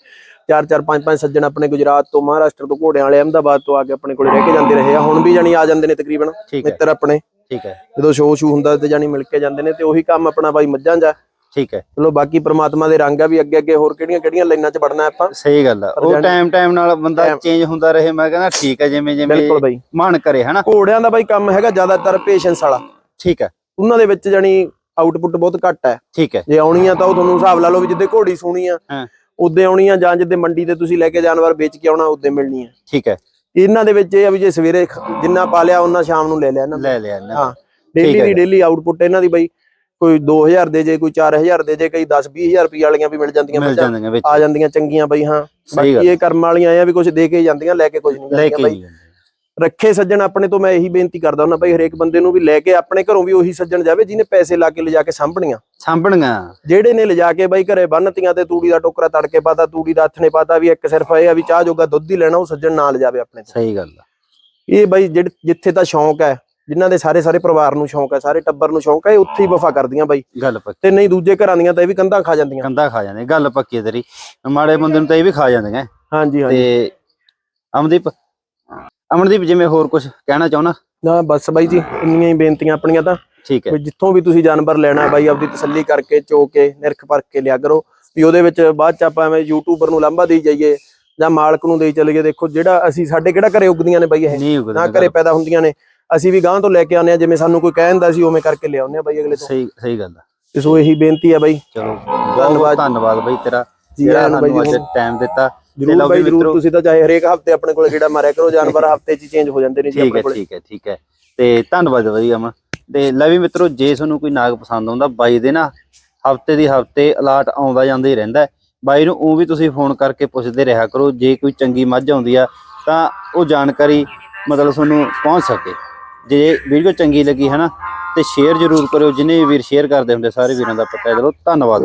ਚਾਰ ਚਾਰ ਪੰਜ ਪੰਜ ਸੱਜਣ ਆਪਣੇ ਗੁਜਰਾਤ ਤੋਂ ਮਹਾਰਾਸ਼ਟਰ ਤੋਂ ਘੋੜਿਆਂ ਵਾਲੇ ਅਹਿਮਦਾਬਾਦ ਤੋਂ ਆ ਕੇ ਆਪਣੇ ਕੋਲੇ ਰਹਿ ਕੇ ਜਾਂਦੇ ਰਹੇ ਆ। ਹੁਣ ਵੀ ਜਾਨੀ ਆ ਜਾਂਦੇ ਨੇ ਤਕਰੀਬਨ ਮਿੱਤਰ ਆਪਣੇ। ਠੀਕ ਹੈ। ਜਦੋਂ ਸ਼ੋਅ ਸ਼ੂ ਹੁੰਦਾ ਤੇ ਜਾਨੀ ਮਿਲ ਕੇ ਜਾਂਦੇ ਨੇ ਤੇ ਉਹੀ ਕੰਮ ਆਪਣਾ ਬਾਈ ਮੱਝਾਂ ਦਾ ਠੀਕ ਹੈ। ਚਲੋ ਬਾਕੀ ਪ੍ਰਮਾਤਮਾ ਦੇ ਰੰਗ ਆ ਵੀ ਅੱਗੇ ਅੱਗੇ ਹੋਰ ਕਿਹੜੀਆਂ ਕਿਹੜੀਆਂ ਲਾਈਨਾਂ 'ਚ ਵੜਨਾ ਆਪਾਂ? ਸਹੀ ਗੱਲ ਆ। ਉਹ ਟਾਈਮ ਟਾਈਮ ਨਾਲ ਬੰਦਾ ਚੇਂਜ ਹੁੰਦਾ ਰਹੇ ਮੈਂ ਕਹਿੰਦਾ ਠੀਕ ਹੈ ਜਿਵੇਂ ਜਿਵੇਂ ਮਨ ਕਰੇ ਹਨਾ? ਘੋੜਿਆਂ ਦਾ ਬਾਈ ਕੰਮ ਹੈਗਾ ਜ਼ਿਆਦਾਤਰ ਪੇਸ਼ੈਂਸ ਵਾਲਾ। ਠੀਕ ਹੈ ਉਹਨਾਂ ਦੇ ਵਿੱਚ ਜਾਨੀ ਆਊਟਪੁੱਟ ਬਹੁਤ ਘੱਟ ਹੈ। ਠੀਕ ਹੈ। ਜੇ ਆਉਣੀ ਆ ਤਾਂ ਉਹ ਤੁਹਾਨੂੰ ਹਿਸਾਬ ਲਾ ਲਓ ਵੀ ਜਿੱਦੇ ਘੋੜੀ ਸੂਣੀ ਆ। ਉਦੋਂ ਆਉਣੀ ਆ ਜਾਂ ਜਿੱਦੇ ਮੰਡੀ ਤੇ ਤੁਸੀਂ ਲੈ ਕੇ ਜਾਨਵਰ ਵੇਚ ਕੇ ਆਉਣਾ ਉਦੋਂ ਮਿਲਣੀ ਆ। ਠੀਕ ਹੈ। ਇਹਨਾਂ ਦੇ ਵਿੱਚ ਇਹ ਆ ਵੀ ਜੇ ਸਵੇਰੇ ਜਿੰਨਾ ਪਾ ਲਿਆ ਉਹਨਾਂ ਸ਼ਾਮ ਨੂੰ ਲੈ ਲਿਆ ਇਹਨਾਂ ਲੈ ਲਿਆ ਇਹਨਾਂ ਹਾਂ। ਡੇਲੀ ਦੀ। ਡੇਲੀ ਆਊਟਪੁੱਟ ਇਹਨਾਂ ਦੀ ਬਾਈ। ਕੋਈ 2000 ਦੇ ਜੇ ਕੋਈ 4000 ਦੇ ਜੇ ਕਈ 10 20000 ਰੁਪਏ ਵਾਲੀਆਂ ਵੀ ਮਿਲ ਜਾਂਦੀਆਂ ਮਿਲ ਜਾਂਦੀਆਂ ਵਿੱਚ। ਆ ਜਾਂਦੀਆਂ ਚੰਗੀਆਂ ਬਾਈ ਹਾਂ। ਬਾਕੀ ਇਹ ਕਰਮ ਵਾਲੀਆਂ ਆ ਵੀ ਕੁਝ ਦੇ ਕੇ ਜਾਂਦੀਆਂ ਲੈ ਕੇ ਕੁਝ ਨਹੀਂ ਲੈ ਜਾਂਦੀਆਂ ਕੇ ਬਾਈ। ਰੱਖੇ ਸੱਜਣ ਆਪਣੇ ਤੋਂ ਮੈਂ ਇਹੀ ਬੇਨਤੀ ਕਰਦਾ ਹੁੰਦਾ ਬਾਈ ਹਰੇਕ ਬੰਦੇ ਨੂੰ ਵੀ ਲੈ ਕੇ ਆਪਣੇ ਘਰੋਂ ਵੀ ਉਹੀ ਸੱਜਣ ਜਾਵੇ ਜਿਹਨੇ ਪੈਸੇ ਲਾ ਕੇ ਲਿਜਾ ਕੇ ਸਾਂਭਣੀਆਂ। ਸਾਂਭਣੀਆਂ। ਜਿਹੜੇ ਨੇ ਲਿਜਾ ਕੇ ਬਾਈ ਘਰੇ ਬੰਨਤੀਆਂ ਤੇ ਤੂੜੀ ਦਾ ਟੋਕਰਾ ਤੜਕੇ ਪਾਤਾ ਤੂੜੀ ਦਾ ਹੱਥ ਨੇ ਪਾਤਾ ਵੀ ਇੱਕ ਸਿਰਫ ਇਹ ਆ ਵੀ ਚਾਹ ਜੋਗਾ ਦੁੱਧ ਹੀ ਲੈਣਾ ਉਹ ਸੱਜਣ ਨਾਲ ਜਾਵੇ ਆਪਣੇ ਤੋਂ। ਸਹੀ ਗੱਲ ਆ। ਇਹ ਬਾਈ ਜਿੱਥੇ ਤਾਂ ਸ਼ੌਂਕ ਹੈ ਜਿਨ੍ਹਾਂ ਦੇ ਸਾਰੇ ਸਾਰੇ ਪਰਿਵਾਰ ਨੂੰ ਸ਼ੌਂਕ ਹੈ ਸਾਰੇ ਟੱਬਰ ਨੂੰ ਸ਼ੌਂਕ ਹੈ ਉੱਥੇ ਹੀ ਵਫਾ ਕਰਦੀਆਂ ਬਾਈ। ਗੱਲ ਪੱਕੀ। ਤੇ ਨਹੀਂ ਦੂਜੇ ਘਰਾਂ ਦੀਆਂ ਤਾਂ ਇਹ ਵੀ ਕੰਧਾਂ ਖਾ ਜਾਂਦੀਆਂ। ਕੰਦਾ ਖਾ ਜਾਂਦੇ ਗੱਲ ਪੱਕੀ ਹੈ ਤੇਰੀ। ਮਾੜੇ ਬੰਦੇ ਨੂੰ ਤਾਂ ਇਹ ਵੀ ਖਾ ਜਾਂਦੀਆਂ ਹਾਂਜੀ ਹਾਂਜੀ। ਤੇ ਅਮਨਦੀਪ ਅਮਨਦੀਪ ਜਿਵੇਂ ਹੋਰ ਕੁਝ ਕਹਿਣਾ ਚਾਹੁੰਦਾ ਨਾ ਬਸ ਬਾਈ ਜੀ ਇੰਨੀਆਂ ਹੀ ਬੇਨਤੀਆਂ ਆਪਣੀਆਂ ਤਾਂ। ਠੀਕ ਹੈ। ਜਿੱਥੋਂ ਵੀ ਤੁਸੀਂ ਜਾਨਵਰ ਲੈਣਾ ਬਾਈ ਆਪਦੀ ਤਸੱਲੀ ਕਰਕੇ ਚੋ ਕੇ ਨਿਰਖ ਪਰਖ ਕੇ ਲਿਆ ਕਰੋ। ਵੀ ਉਹਦੇ ਵਿੱਚ ਬਾਅਦ ਚ ਆਪਾਂ ਐਵੇਂ ਯੂਟਿਊਬਰ ਨੂੰ ਲਾਂਭਾ ਦੇਈ ਜਾਈਏ ਜਾਂ ਮਾਲਕ ਨੂੰ ਦੇਈ ਚੱਲੀਏ। ਦੇਖੋ ਜਿਹੜਾ ਅਸੀਂ ਸਾਡੇ ਕਿਹੜਾ ਘਰੇ ਉਗਦੀਆਂ ਨੇ ਬਾਈ ਇਹ? ਨਾ ਘਰੇ ਪੈਦਾ ਹੁੰਦੀਆਂ ਨੇ। ਅਸੀਂ ਵੀ ਗਾਂ ਤੋਂ ਲੈ ਕੇ ਆਉਂਦੇ ਆ ਜਿਵੇਂ ਸਾਨੂੰ ਕੋਈ ਕਹਿੰਦਾ ਸੀ ਉਵੇਂ ਕਰਕੇ ਲਿਆਉਂਦੇ ਆ ਬਾਈ ਅਗਲੇ ਤੋਂ। ਸਹੀ ਸਹੀ ਗੱਲ ਆ। ਤੇ ਸੋ ਇਹੀ ਬੇਨਤੀ ਆ ਬਾਈ। ਚਲੋ ਬਹੁਤ ਧੰਨਵਾਦ ਬਈ ਤੇਰਾ। ਜਿਹੜਾ ਸਾਨੂੰ ਅੱਜ। ਟਾਈਮ ਦਿੱਤਾ। ਤੇ ਜਰੂਰ ਬਾਈ ਵੀ ਜਰੂਰ ਤੁਸੀਂ ਤਾਂ ਚਾਹੇ ਹਰੇਕ ਹਫ਼ਤੇ ਆਪਣੇ ਕੋਲ ਜਿਹੜਾ ਮਾਰਿਆ ਕਰੋ ਜਾਨਵਰ ਹਫ਼ਤੇ 'ਚ ਚੇਂਜ ਹੋ ਜਾਂਦੇ ਨੇ ਜੀ ਆਪਣੇ ਕੋਲ। ਠੀਕ ਹੈ ਠੀਕ ਹੈ। ਤੇ ਧੰਨਵਾਦ ਬਈ ਅਮਨ ਤੇ ਲੈ ਵੀ ਮਿੱਤਰੋ ਜੇ ਤੁਹਾਨੂੰ ਕੋਈ ਨਾਗ ਪਸੰਦ ਆਉਂਦਾ ਬਾਈ ਦੇ ਨਾ ਹਫ਼ਤੇ ਦੀ ਹਫ਼ਤੇ ਅਲਾਟ ਆਉਂਦਾ ਜਾਂਦਾ ਹੀ ਰਹਿੰਦਾ। ਬਾਈ ਨੂੰ ਉਹ ਵੀ ਤੁਸੀਂ ਫੋਨ ਕਰਕੇ ਪੁੱਛਦੇ ਰਿਹਾ ਕਰੋ ਜੇ ਕੋਈ ਚੰਗੀ ਮੱਝ ਆਉਂਦੀ ਆ ਤਾਂ ਉਹ ਜਾਣਕਾਰੀ ਮਤਲਬ ਤੁਹਾਨੂੰ ਪਹੁੰਚ ਸਕੇ। ਜੇ ਵੀਡੀਓ ਚੰਗੀ ਲੱਗੀ ਹੈ ਨਾ, ਤੇ ਸ਼ੇਅਰ ਜ਼ਰੂਰ ਕਰਿਓ, ਜਿਨੇ ਵੀਰ ਸ਼ੇਅਰ ਕਰਦੇ ਹੁੰਦੇ ਸਾਰੇ ਵੀਰਾਂ ਦਾ ਪਤਾ ਹੈ ਚਲੋ ਧੰਨਵਾਦ।